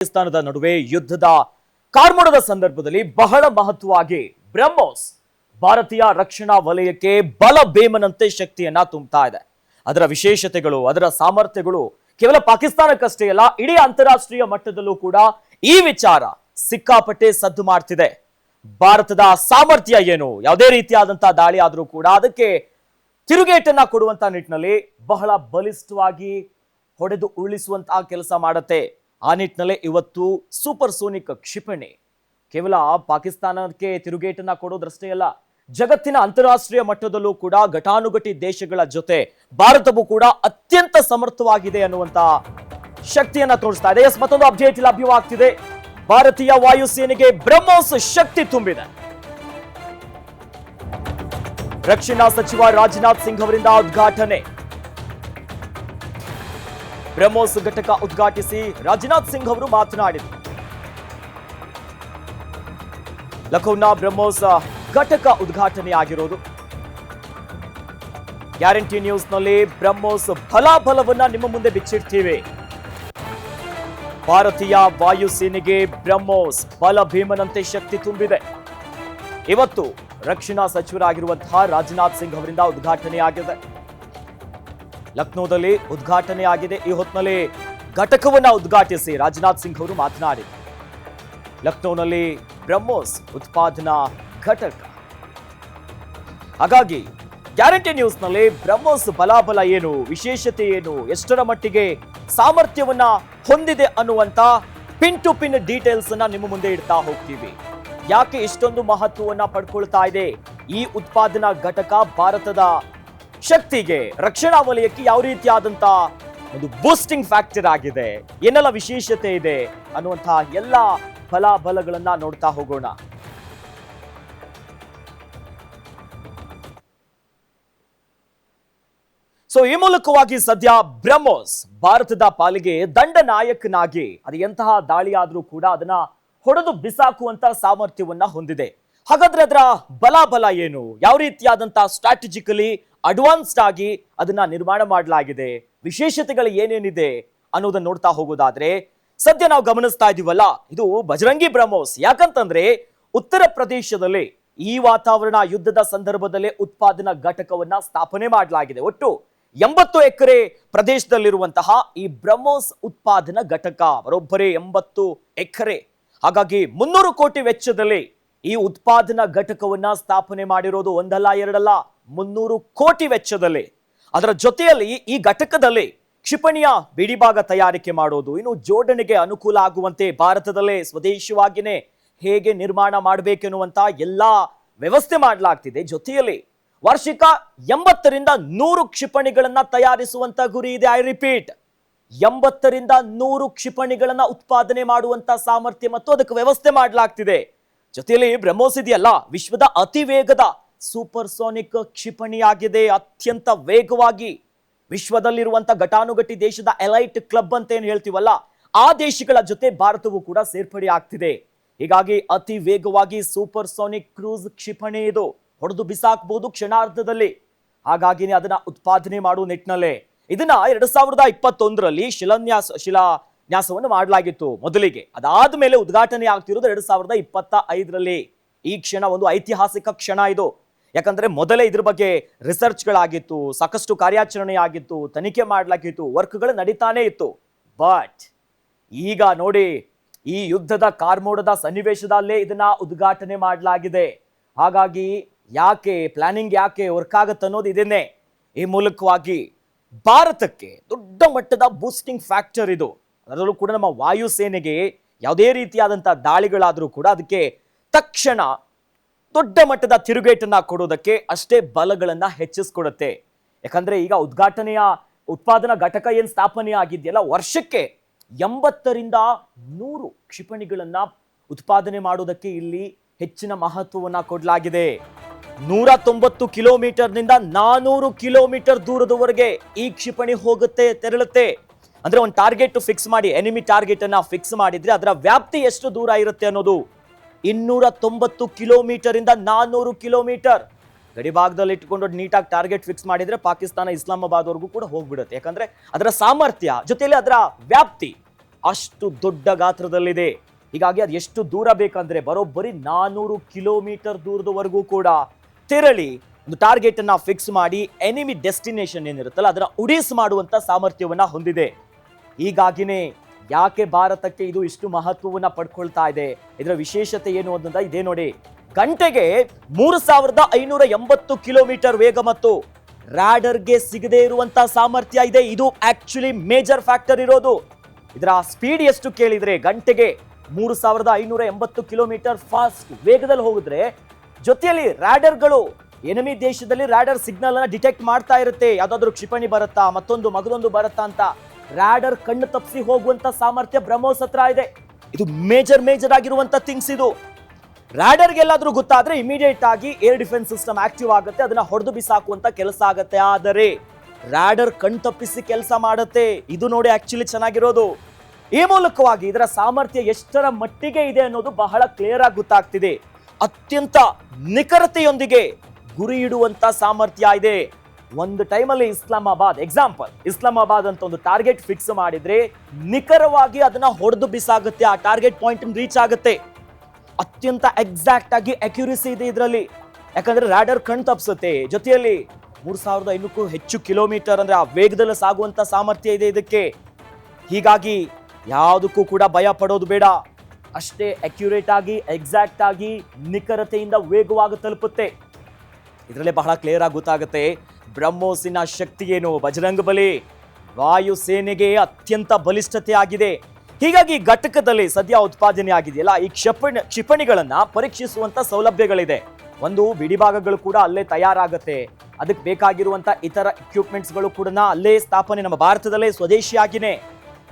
ಪಾಕಿಸ್ತಾನದ ನಡುವೆ ಯುದ್ಧದ ಕಾರ್ಮೋಡದ ಸಂದರ್ಭದಲ್ಲಿ ಬಹಳ ಮಹತ್ವವಾಗಿ ಬ್ರಹ್ಮೋಸ್ ಭಾರತೀಯ ರಕ್ಷಣಾ ವಲಯಕ್ಕೆ ಬಲ ಬೇಮನಂತೆ ಶಕ್ತಿಯನ್ನ ತುಂಬುತ್ತಾ ಇದೆ. ಅದರ ವಿಶೇಷತೆಗಳು, ಅದರ ಸಾಮರ್ಥ್ಯಗಳು ಕೇವಲ ಪಾಕಿಸ್ತಾನಕ್ಕಷ್ಟೇ ಅಲ್ಲ, ಇಡೀ ಅಂತಾರಾಷ್ಟ್ರೀಯ ಮಟ್ಟದಲ್ಲೂ ಕೂಡ ಈ ವಿಚಾರ ಸಿಕ್ಕಾಪಟ್ಟೆ ಸದ್ದು ಮಾಡ್ತಿದೆ. ಭಾರತದ ಸಾಮರ್ಥ್ಯ ಏನು? ಯಾವುದೇ ರೀತಿಯಾದಂತಹ ದಾಳಿ ಆದರೂ ಕೂಡ ಅದಕ್ಕೆ ತಿರುಗೇಟನ್ನ ಕೊಡುವಂತ ನಿಟ್ಟಿನಲ್ಲಿ ಬಹಳ ಬಲಿಷ್ಠವಾಗಿ ಹೊಡೆದು ಉರುಳಿಸುವಂತಹ ಕೆಲಸ ಮಾಡತ್ತೆ. ಆ ನಿಟ್ಟಿನಲ್ಲೇ ಇವತ್ತು ಸೂಪರ್ ಸೋನಿಕ್ ಕ್ಷಿಪಣಿ. ಕೇವಲ ಪಾಕಿಸ್ತಾನಕ್ಕೆ ತಿರುಗೇಟನ್ನ ಕೊಡೋದ್ರಷ್ಟೇ ಅಲ್ಲ, ಜಗತ್ತಿನ ಅಂತಾರಾಷ್ಟ್ರೀಯ ಮಟ್ಟದಲ್ಲೂ ಕೂಡ ಘಟಾನುಘಟಿ ದೇಶಗಳ ಜೊತೆ ಭಾರತವು ಕೂಡ ಅತ್ಯಂತ ಸಮರ್ಥವಾಗಿದೆ ಅನ್ನುವಂತ ಶಕ್ತಿಯನ್ನ ತೋರಿಸ್ತಾ ಇದೆ. ಮತ್ತೊಂದು ಅಪ್ಡೇಟ್ ಲಭ್ಯವಾಗ್ತಿದೆ. ಭಾರತೀಯ ವಾಯುಸೇನೆಗೆ ಬ್ರಹ್ಮೋಸ್ ಶಕ್ತಿ ತುಂಬಿದೆ. ರಕ್ಷಣಾ ಸಚಿವ ರಾಜನಾಥ್ ಸಿಂಗ್ ಅವರಿಂದ ಉದ್ಘಾಟನೆ. ಬ್ರಹ್ಮೋಸ್ ಘಟಕ ಉದ್ಘಾಟಿಸಿ ರಾಜನಾಥ್ ಸಿಂಗ್ ಅವರು ಮಾತನಾಡಿದರು. ಲಖೌನ ಬ್ರಹ್ಮೋಸ್ ಘಟಕ ಉದ್ಘಾಟನೆ ಆಗಿರೋದು ಗ್ಯಾರಂಟಿ ನ್ಯೂಸ್ನಲ್ಲಿ ಬ್ರಹ್ಮೋಸ್ ಫಲಾಫಲವನ್ನ ನಿಮ್ಮ ಮುಂದೆ ಬಿಚ್ಚಿಡ್ತೀವಿ. ಭಾರತೀಯ ವಾಯುಸೇನೆಗೆ ಬ್ರಹ್ಮೋಸ್ ಬಲ ಭೀಮನಂತೆ ಶಕ್ತಿ ತುಂಬಿದೆ. ಇವತ್ತು ರಕ್ಷಣಾ ಸಚಿವರಾಗಿರುವಂತಹ ರಾಜನಾಥ್ ಸಿಂಗ್ ಅವರಿಂದ ಉದ್ಘಾಟನೆ ಆಗಿದೆ ಲಕ್ನೋದಲ್ಲಿ ಉದ್ಘಾಟನೆ ಆಗಿದೆ ಈ ಹೊತ್ತಿನಲ್ಲಿ ಘಟಕವನ್ನ ಉದ್ಘಾಟಿಸಿ ರಾಜನಾಥ್ ಸಿಂಗ್ ಅವರು ಮಾತನಾಡಿದರು ಲಕ್ನೋನಲ್ಲಿ ಬ್ರಹ್ಮೋಸ್ ಉತ್ಪಾದನಾ ಘಟಕ. ಹಾಗಾಗಿ ಗ್ಯಾರಂಟಿ ನ್ಯೂಸ್ನಲ್ಲಿ ಬ್ರಹ್ಮೋಸ್ ಬಲಾಬಲ ಏನು, ವಿಶೇಷತೆ ಏನು, ಎಷ್ಟರ ಮಟ್ಟಿಗೆ ಸಾಮರ್ಥ್ಯವನ್ನ ಹೊಂದಿದೆ ಅನ್ನುವಂತ ಪಿನ್ ಟು ಪಿನ್ ಡೀಟೇಲ್ಸ್ ಅನ್ನ ನಿಮ್ಮ ಮುಂದೆ ಇಡ್ತಾ ಹೋಗ್ತೀವಿ. ಯಾಕೆ ಇಷ್ಟೊಂದು ಮಹತ್ವವನ್ನ ಪಡ್ಕೊಳ್ತಾ ಇದೆ? ಈ ಉತ್ಪಾದನಾ ಘಟಕ ಭಾರತದ ಶಕ್ತಿಗೆ ರಕ್ಷಣಾ ವಲಯಕ್ಕೆ ಯಾವ ರೀತಿಯಾದಂತ ಒಂದು ಬೂಸ್ಟಿಂಗ್ ಫ್ಯಾಕ್ಟರ್ ಆಗಿದೆ, ಏನೆಲ್ಲ ವಿಶೇಷತೆ ಇದೆ ಅನ್ನುವಂತಹ ಎಲ್ಲ ಫಲಾಫಲಗಳನ್ನ ನೋಡ್ತಾ ಹೋಗೋಣ. ಸೊ ಈ ಮೂಲಕವಾಗಿ ಸದ್ಯ ಬ್ರಹ್ಮೋಸ್ ಭಾರತದ ಪಾಲಿಗೆ ದಂಡ ನಾಯಕನಾಗಿ, ಅದು ಎಂತಹ ದಾಳಿಯಾದರೂ ಕೂಡ ಅದನ್ನ ಹೊಡೆದು ಬಿಸಾಕುವಂತ ಸಾಮರ್ಥ್ಯವನ್ನ ಹೊಂದಿದೆ. ಹಾಗಾದ್ರೆ ಅದರ ಬಲಾಬಲ ಏನು? ಯಾವ ರೀತಿಯಾದಂತಹ ಸ್ಟ್ರಾಟಜಿಕಲಿ ಅಡ್ವಾನ್ಸ್ಡ್ ಆಗಿ ಅದನ್ನ ನಿರ್ಮಾಣ ಮಾಡಲಾಗಿದೆ? ವಿಶೇಷತೆಗಳು ಏನೇನಿದೆ ಅನ್ನೋದನ್ನ ನೋಡ್ತಾ ಹೋಗೋದಾದ್ರೆ, ಸದ್ಯ ನಾವು ಗಮನಿಸ್ತಾ ಇದೀವಲ್ಲ, ಇದು ಬಜರಂಗಿ ಬ್ರಹ್ಮೋಸ್. ಯಾಕಂತಂದ್ರೆ, ಉತ್ತರ ಪ್ರದೇಶದಲ್ಲಿ ಈ ವಾತಾವರಣ ಯುದ್ಧದ ಸಂದರ್ಭದಲ್ಲೇ ಉತ್ಪಾದನಾ ಘಟಕವನ್ನ ಸ್ಥಾಪನೆ ಮಾಡಲಾಗಿದೆ. ಒಟ್ಟು ಎಂಬತ್ತು ಎಕರೆ ಪ್ರದೇಶದಲ್ಲಿರುವಂತಹ ಈ ಬ್ರಹ್ಮೋಸ್ ಉತ್ಪಾದನಾ ಘಟಕ, ಬರೋಬ್ಬರಿ ಎಂಬತ್ತು ಎಕರೆ. ಹಾಗಾಗಿ ಮುನ್ನೂರು ಕೋಟಿ ವೆಚ್ಚದಲ್ಲಿ ಈ ಉತ್ಪಾದನಾ ಘಟಕವನ್ನ ಸ್ಥಾಪನೆ ಮಾಡಿರೋದು ಒಂದಲ್ಲ, ಎರಡಲ್ಲ, ಮುನ್ನೂರು ಕೋಟಿ ವೆಚ್ಚದಲ್ಲಿ. ಅದರ ಜೊತೆಯಲ್ಲಿ ಈ ಘಟಕದಲ್ಲಿ ಕ್ಷಿಪಣಿಯ ಬಿಡಿಭಾಗ ತಯಾರಿಕೆ ಮಾಡೋದು ಇನ್ನು ಜೋಡಣೆಗೆ ಅನುಕೂಲ ಆಗುವಂತೆ ಭಾರತದಲ್ಲೇ ಸ್ವದೇಶವಾಗಿನೇ ಹೇಗೆ ನಿರ್ಮಾಣ ಮಾಡಬೇಕೆನ್ನುವಂತ ಎಲ್ಲಾ ವ್ಯವಸ್ಥೆ ಮಾಡಲಾಗ್ತಿದೆ. ಜೊತೆಯಲ್ಲಿ ವಾರ್ಷಿಕ ಎಂಬತ್ತರಿಂದ ನೂರು ಕ್ಷಿಪಣಿಗಳನ್ನ ತಯಾರಿಸುವಂತ ಗುರಿ ಇದೆ ಐ ರಿಪೀಟ್ ಎಂಬತ್ತರಿಂದ ನೂರು ಕ್ಷಿಪಣಿಗಳನ್ನ ಉತ್ಪಾದನೆ ಮಾಡುವಂತ ಸಾಮರ್ಥ್ಯ ಮತ್ತು ಅದಕ್ಕೆ ವ್ಯವಸ್ಥೆ ಮಾಡಲಾಗ್ತಿದೆ. ಜೊತೆಯಲ್ಲಿ ಬ್ರಹ್ಮೋಸ್ ಇದೆಯಲ್ಲ ವಿಶ್ವದ ಅತಿ ವೇಗದ ಸೂಪರ್ ಸೋನಿಕ್ ಕ್ಷಿಪಣಿಯಾಗಿದೆ. ಅತ್ಯಂತ ವೇಗವಾಗಿ ವಿಶ್ವದಲ್ಲಿರುವಂತ ಘಟಾನುಘಟಿ ದೇಶದ ಎಲೈಟ್ ಕ್ಲಬ್ ಅಂತ ಏನು ಹೇಳ್ತೀವಲ್ಲ, ಆ ದೇಶಗಳ ಜೊತೆ ಭಾರತವು ಕೂಡ ಸೇರ್ಪಡೆ ಆಗ್ತಿದೆ. ಹೀಗಾಗಿ ಅತಿ ವೇಗವಾಗಿ ಸೂಪರ್ ಸೋನಿಕ್ ಕ್ರೂಸ್ ಕ್ಷಿಪಣಿ ಇದು ಹೊಡೆದು ಬಿಸಾಕ್ಬಹುದು ಕ್ಷಣಾರ್ಧದಲ್ಲಿ. ಹಾಗಾಗಿನೇ ಅದನ್ನ ಉತ್ಪಾದನೆ ಮಾಡುವ ನಿಟ್ಟಿನಲ್ಲೇ. ಇದನ್ನ ಎರಡ್ ಸಾವಿರದ ಇಪ್ಪತ್ತೊಂದರಲ್ಲಿ ಶಿಲಾನ್ಯಾಸ ಶಿಲಾನ್ಯಾಸವನ್ನು ಮಾಡಲಾಗಿತ್ತು ಮೊದಲಿಗೆ. ಅದಾದ ಮೇಲೆ ಉದ್ಘಾಟನೆ ಆಗ್ತಿರೋದು ಎರಡು ಸಾವಿರದ ಇಪ್ಪತ್ತ ಐದರಲ್ಲಿ. ಈ ಕ್ಷಣ ಒಂದು ಐತಿಹಾಸಿಕ ಕ್ಷಣ ಇದು. ಯಾಕಂದ್ರೆ ಮೊದಲೇ ಇದ್ರ ಬಗ್ಗೆ ರಿಸರ್ಚ್ಗಳಾಗಿತ್ತು ಸಾಕಷ್ಟು ಕಾರ್ಯಾಚರಣೆ ಆಗಿತ್ತು ತನಿಖೆ ಮಾಡಲಾಗಿತ್ತು, ವರ್ಕ್ಗಳು ನಡೀತಾನೆ ಇತ್ತು. ಬಟ್ ಈಗ ನೋಡಿ, ಈ ಯುದ್ಧದ ಕಾರ್ಮೋಡದ ಸನ್ನಿವೇಶದಲ್ಲೇ ಇದನ್ನ ಉದ್ಘಾಟನೆ ಮಾಡಲಾಗಿದೆ. ಹಾಗಾಗಿ ಯಾಕೆ ಪ್ಲಾನಿಂಗ್ ಯಾಕೆ ವರ್ಕ್ ಆಗುತ್ತೆ ಅನ್ನೋದು ಇದನ್ನೇ. ಈ ಮೂಲಕವಾಗಿ ಭಾರತಕ್ಕೆ ದೊಡ್ಡ ಮಟ್ಟದ ಬೂಸ್ಟಿಂಗ್ ಫ್ಯಾಕ್ಟರ್ ಇದು. ಅದರಲ್ಲೂ ಕೂಡ ನಮ್ಮ ವಾಯುಸೇನೆಗೆ ಯಾವುದೇ ರೀತಿಯಾದಂಥ ದಾಳಿಗಳಾದರೂ ಕೂಡ ಅದಕ್ಕೆ ತಕ್ಷಣ ದೊಡ್ಡ ಮಟ್ಟದ ತಿರುಗೇಟನ್ನು ಕೊಡೋದಕ್ಕೆ ಅಷ್ಟೇ ಬಲಗಳನ್ನು ಹೆಚ್ಚಿಸ್ಕೊಡುತ್ತೆ. ಯಾಕಂದರೆ ಈಗ ಉದ್ಘಾಟನೆಯ ಉತ್ಪಾದನಾ ಘಟಕ ಏನು ಸ್ಥಾಪನೆ ಆಗಿದೆಯಲ್ಲ, ವರ್ಷಕ್ಕೆ ಎಂಬತ್ತರಿಂದ ನೂರು ಕ್ಷಿಪಣಿಗಳನ್ನು ಉತ್ಪಾದನೆ ಮಾಡೋದಕ್ಕೆ ಇಲ್ಲಿ ಹೆಚ್ಚಿನ ಮಹತ್ವವನ್ನು ಕೊಡಲಾಗಿದೆ. ನೂರ ತೊಂಬತ್ತು ಕಿಲೋಮೀಟರ್ನಿಂದ ನಾನೂರು ಕಿಲೋಮೀಟರ್ ದೂರದವರೆಗೆ ಈ ಕ್ಷಿಪಣಿ ಹೋಗುತ್ತೆ, ತೆರಳುತ್ತೆ. ಅಂದ್ರೆ ಒಂದು ಟಾರ್ಗೆಟ್ ಫಿಕ್ಸ್ ಮಾಡಿ ಎನಿಮಿ ಟಾರ್ಗೆಟ್ ಅನ್ನ ಫಿಕ್ಸ್ ಮಾಡಿದ್ರೆ ಅದರ ವ್ಯಾಪ್ತಿ ಎಷ್ಟು ದೂರ ಇರುತ್ತೆ ಅನ್ನೋದು ಇನ್ನೂರ ತೊಂಬತ್ತು ಕಿಲೋಮೀಟರ್ ಇಂದ ನಾನ್ನೂರು ಕಿಲೋಮೀಟರ್ ಗಡಿ ಭಾಗದಲ್ಲಿ ಇಟ್ಕೊಂಡು ನೀಟಾಗಿ ಟಾರ್ಗೆಟ್ ಫಿಕ್ಸ್ ಮಾಡಿದ್ರೆ ಪಾಕಿಸ್ತಾನ, ಇಸ್ಲಾಮಾಬಾದ್ವರೆಗೂ ಕೂಡ ಹೋಗ್ಬಿಡುತ್ತೆ. ಯಾಕಂದ್ರೆ ಅದರ ಸಾಮರ್ಥ್ಯ ಜೊತೆಯಲ್ಲಿ ಅದರ ವ್ಯಾಪ್ತಿ ಅಷ್ಟು ದೊಡ್ಡ ಗಾತ್ರದಲ್ಲಿದೆ. ಹೀಗಾಗಿ ಅದು ಎಷ್ಟು ದೂರ ಬೇಕಂದ್ರೆ ಬರೋಬ್ಬರಿ ನಾನೂರು ಕಿಲೋಮೀಟರ್ ದೂರದವರೆಗೂ ಕೂಡ ತೆರಳಿ ಒಂದು ಟಾರ್ಗೆಟ್ ಅನ್ನ ಫಿಕ್ಸ್ ಮಾಡಿ ಎನಿಮಿ ಡೆಸ್ಟಿನೇಷನ್ ಏನಿರುತ್ತಲ್ಲ ಅದರ ಉಡೀಸ್ ಮಾಡುವಂತ ಸಾಮರ್ಥ್ಯವನ್ನ ಹೊಂದಿದೆ. ಹೀಗಾಗಿನೇ ಯಾಕೆ ಭಾರತಕ್ಕೆ ಇದು ಇಷ್ಟು ಮಹತ್ವವನ್ನು ಪಡ್ಕೊಳ್ತಾ ಇದೆ? ಇದರ ವಿಶೇಷತೆ ಏನು ಅಂತ ಇದೇ ನೋಡಿ. ಗಂಟೆಗೆ ಮೂರು ಸಾವಿರದ ಐನೂರ ಎಂಬತ್ತು ಕಿಲೋಮೀಟರ್ ವೇಗ ಮತ್ತು ರಾಡರ್ಗೆ ಸಿಗದೇ ಇರುವಂತಹ ಸಾಮರ್ಥ್ಯ ಇದೆ. ಇದು ಆಕ್ಚುಲಿ ಮೇಜರ್ ಫ್ಯಾಕ್ಟರ್ ಇರೋದು. ಇದರ ಸ್ಪೀಡ್ ಎಷ್ಟು ಕೇಳಿದ್ರೆ ಗಂಟೆಗೆ ಮೂರು ಸಾವಿರದ ಐನೂರ ಎಂಬತ್ತು ಕಿಲೋಮೀಟರ್ ಫಾಸ್ಟ್ ವೇಗದಲ್ಲಿ ಹೋಗಿದ್ರೆ ಜೊತೆಯಲ್ಲಿ ರಾಡರ್ಗಳು ಎನಮಿ ದೇಶದಲ್ಲಿ ರಾಡರ್ ಸಿಗ್ನಲ್ ಅನ್ನ ಡಿಟೆಕ್ಟ್ ಮಾಡ್ತಾ ಇರುತ್ತೆ. ಯಾವ್ದಾದ್ರು ಕ್ಷಿಪಣಿ ಬರುತ್ತಾ, ಮತ್ತೊಂದು ಮಗದೊಂದು ಬರುತ್ತಾ ಅಂತ. ರ್ಯಾಡರ್ ಕಣ್ಣು ತಪ್ಪಿಸಿ ಹೋಗುವಂತ ಸಾಮರ್ಥ್ಯ ಬ್ರಹ್ಮೋಸ್ ಹತ್ರ ಇದೆ. ಇದು ಮೇಜರ್ ಮೇಜರ್ ಆಗಿರುವಂತ ಥಿಂಗ್ಸ್ ಇದು. ರ್ಯಾಡರ್ಗೆಲ್ಲಾದ್ರೂ ಗೊತ್ತಾದ್ರೆ ಇಮಿಡಿಯೇಟ್ ಆಗಿ ಏರ್ ಡಿಫೆನ್ಸ್ ಸಿಸ್ಟಮ್ ಆಕ್ಟಿವ್ ಆಗುತ್ತೆ, ಅದನ್ನ ಹೊಡೆದು ಬಿಸಾಕುವಂತ ಕೆಲಸ ಆಗುತ್ತೆ. ಆದರೆ ರ್ಯಾಡರ್ ಕಣ್ ತಪ್ಪಿಸಿ ಕೆಲಸ ಮಾಡುತ್ತೆ. ಇದು ನೋಡಿ ಆಕ್ಚುಲಿ ಚೆನ್ನಾಗಿರೋದು. ಈ ಮೂಲಕವಾಗಿ ಇದರ ಸಾಮರ್ಥ್ಯ ಎಷ್ಟರ ಮಟ್ಟಿಗೆ ಇದೆ ಅನ್ನೋದು ಬಹಳ ಕ್ಲಿಯರ್ ಆಗಿ ಗೊತ್ತಾಗ್ತಿದೆ. ಅತ್ಯಂತ ನಿಖರತೆಯೊಂದಿಗೆ ಗುರಿ ಇಡುವಂತ ಸಾಮರ್ಥ್ಯ ಇದೆ. ಒಂದು ಟೈಮಲ್ಲಿ ಇಸ್ಲಾಮಾಬಾದ್ ಎಕ್ಸಾಂಪಲ್ ಇಸ್ಲಾಮಾಬಾದ್ ಅಂತ ಒಂದು ಟಾರ್ಗೆಟ್ ಫಿಕ್ಸ್ ಮಾಡಿದ್ರೆ ನಿಖರವಾಗಿ ಅದನ್ನ ಹೊಡೆದು ಬಿಸಾಗುತ್ತೆ, ಆ ಟಾರ್ಗೆಟ್ ಪಾಯಿಂಟ್ ರೀಚ್ ಆಗುತ್ತೆ. ಅತ್ಯಂತ ಎಕ್ಸಾಕ್ಟ್ ಆಗಿ ಅಕ್ಯುರಸಿ ಇದೆ ಇದರಲ್ಲಿ. ಯಾಕಂದ್ರೆ ರಾಡರ್ ಕಣ್ ತಪ್ಸುತ್ತೆ. ಜೊತೆಯಲ್ಲಿ ಮೂರ್ ಸಾವಿರದ ಐನೂರಕ್ಕೂ ಹೆಚ್ಚು ಕಿಲೋಮೀಟರ್ ಅಂದ್ರೆ ಆ ವೇಗದಲ್ಲಿ ಸಾಗುವಂತ ಸಾಮರ್ಥ್ಯ ಇದೆ ಇದಕ್ಕೆ. ಹೀಗಾಗಿ ಯಾವುದಕ್ಕೂ ಕೂಡ ಭಯ ಪಡೋದು ಬೇಡ. ಅಷ್ಟೇ ಅಕ್ಯುರೇಟ್ ಆಗಿ ಎಕ್ಸಾಕ್ಟ್ ಆಗಿ ನಿಖರತೆಯಿಂದ ವೇಗವಾಗಿ ತಲುಪುತ್ತೆ. ಇದರಲ್ಲೇ ಬಹಳ ಕ್ಲಿಯರ್ ಆಗಿ ಗೊತ್ತಾಗುತ್ತೆ. ಬ್ರಹ್ಮೋಸಿನ ಶಕ್ತಿ ಏನು ಬಜರಂಗ ಬಲಿ ವಾಯುಸೇನೆಗೆ ಅತ್ಯಂತ ಬಲಿಷ್ಠತೆ ಆಗಿದೆ. ಹೀಗಾಗಿ ಘಟಕದಲ್ಲಿ ಸದ್ಯ ಉತ್ಪಾದನೆ ಆಗಿದೆಯಲ್ಲ ಈ ಕ್ಷಿಪಣಿ, ಕ್ಷಿಪಣಿಗಳನ್ನ ಪರೀಕ್ಷಿಸುವಂತ ಸೌಲಭ್ಯಗಳಿದೆ. ಒಂದು ಬಿಡಿಭಾಗಗಳು ಕೂಡ ಅಲ್ಲೇ ತಯಾರಾಗುತ್ತೆ. ಅದಕ್ಕೆ ಬೇಕಾಗಿರುವಂತ ಇತರ ಇಕ್ವಿಪ್ಮೆಂಟ್ಸ್ಗಳು ಕೂಡ ಅಲ್ಲೇ ಸ್ಥಾಪನೆ ನಮ್ಮ ಭಾರತದಲ್ಲೇ ಸ್ವದೇಶಿಯಾಗಿನೇ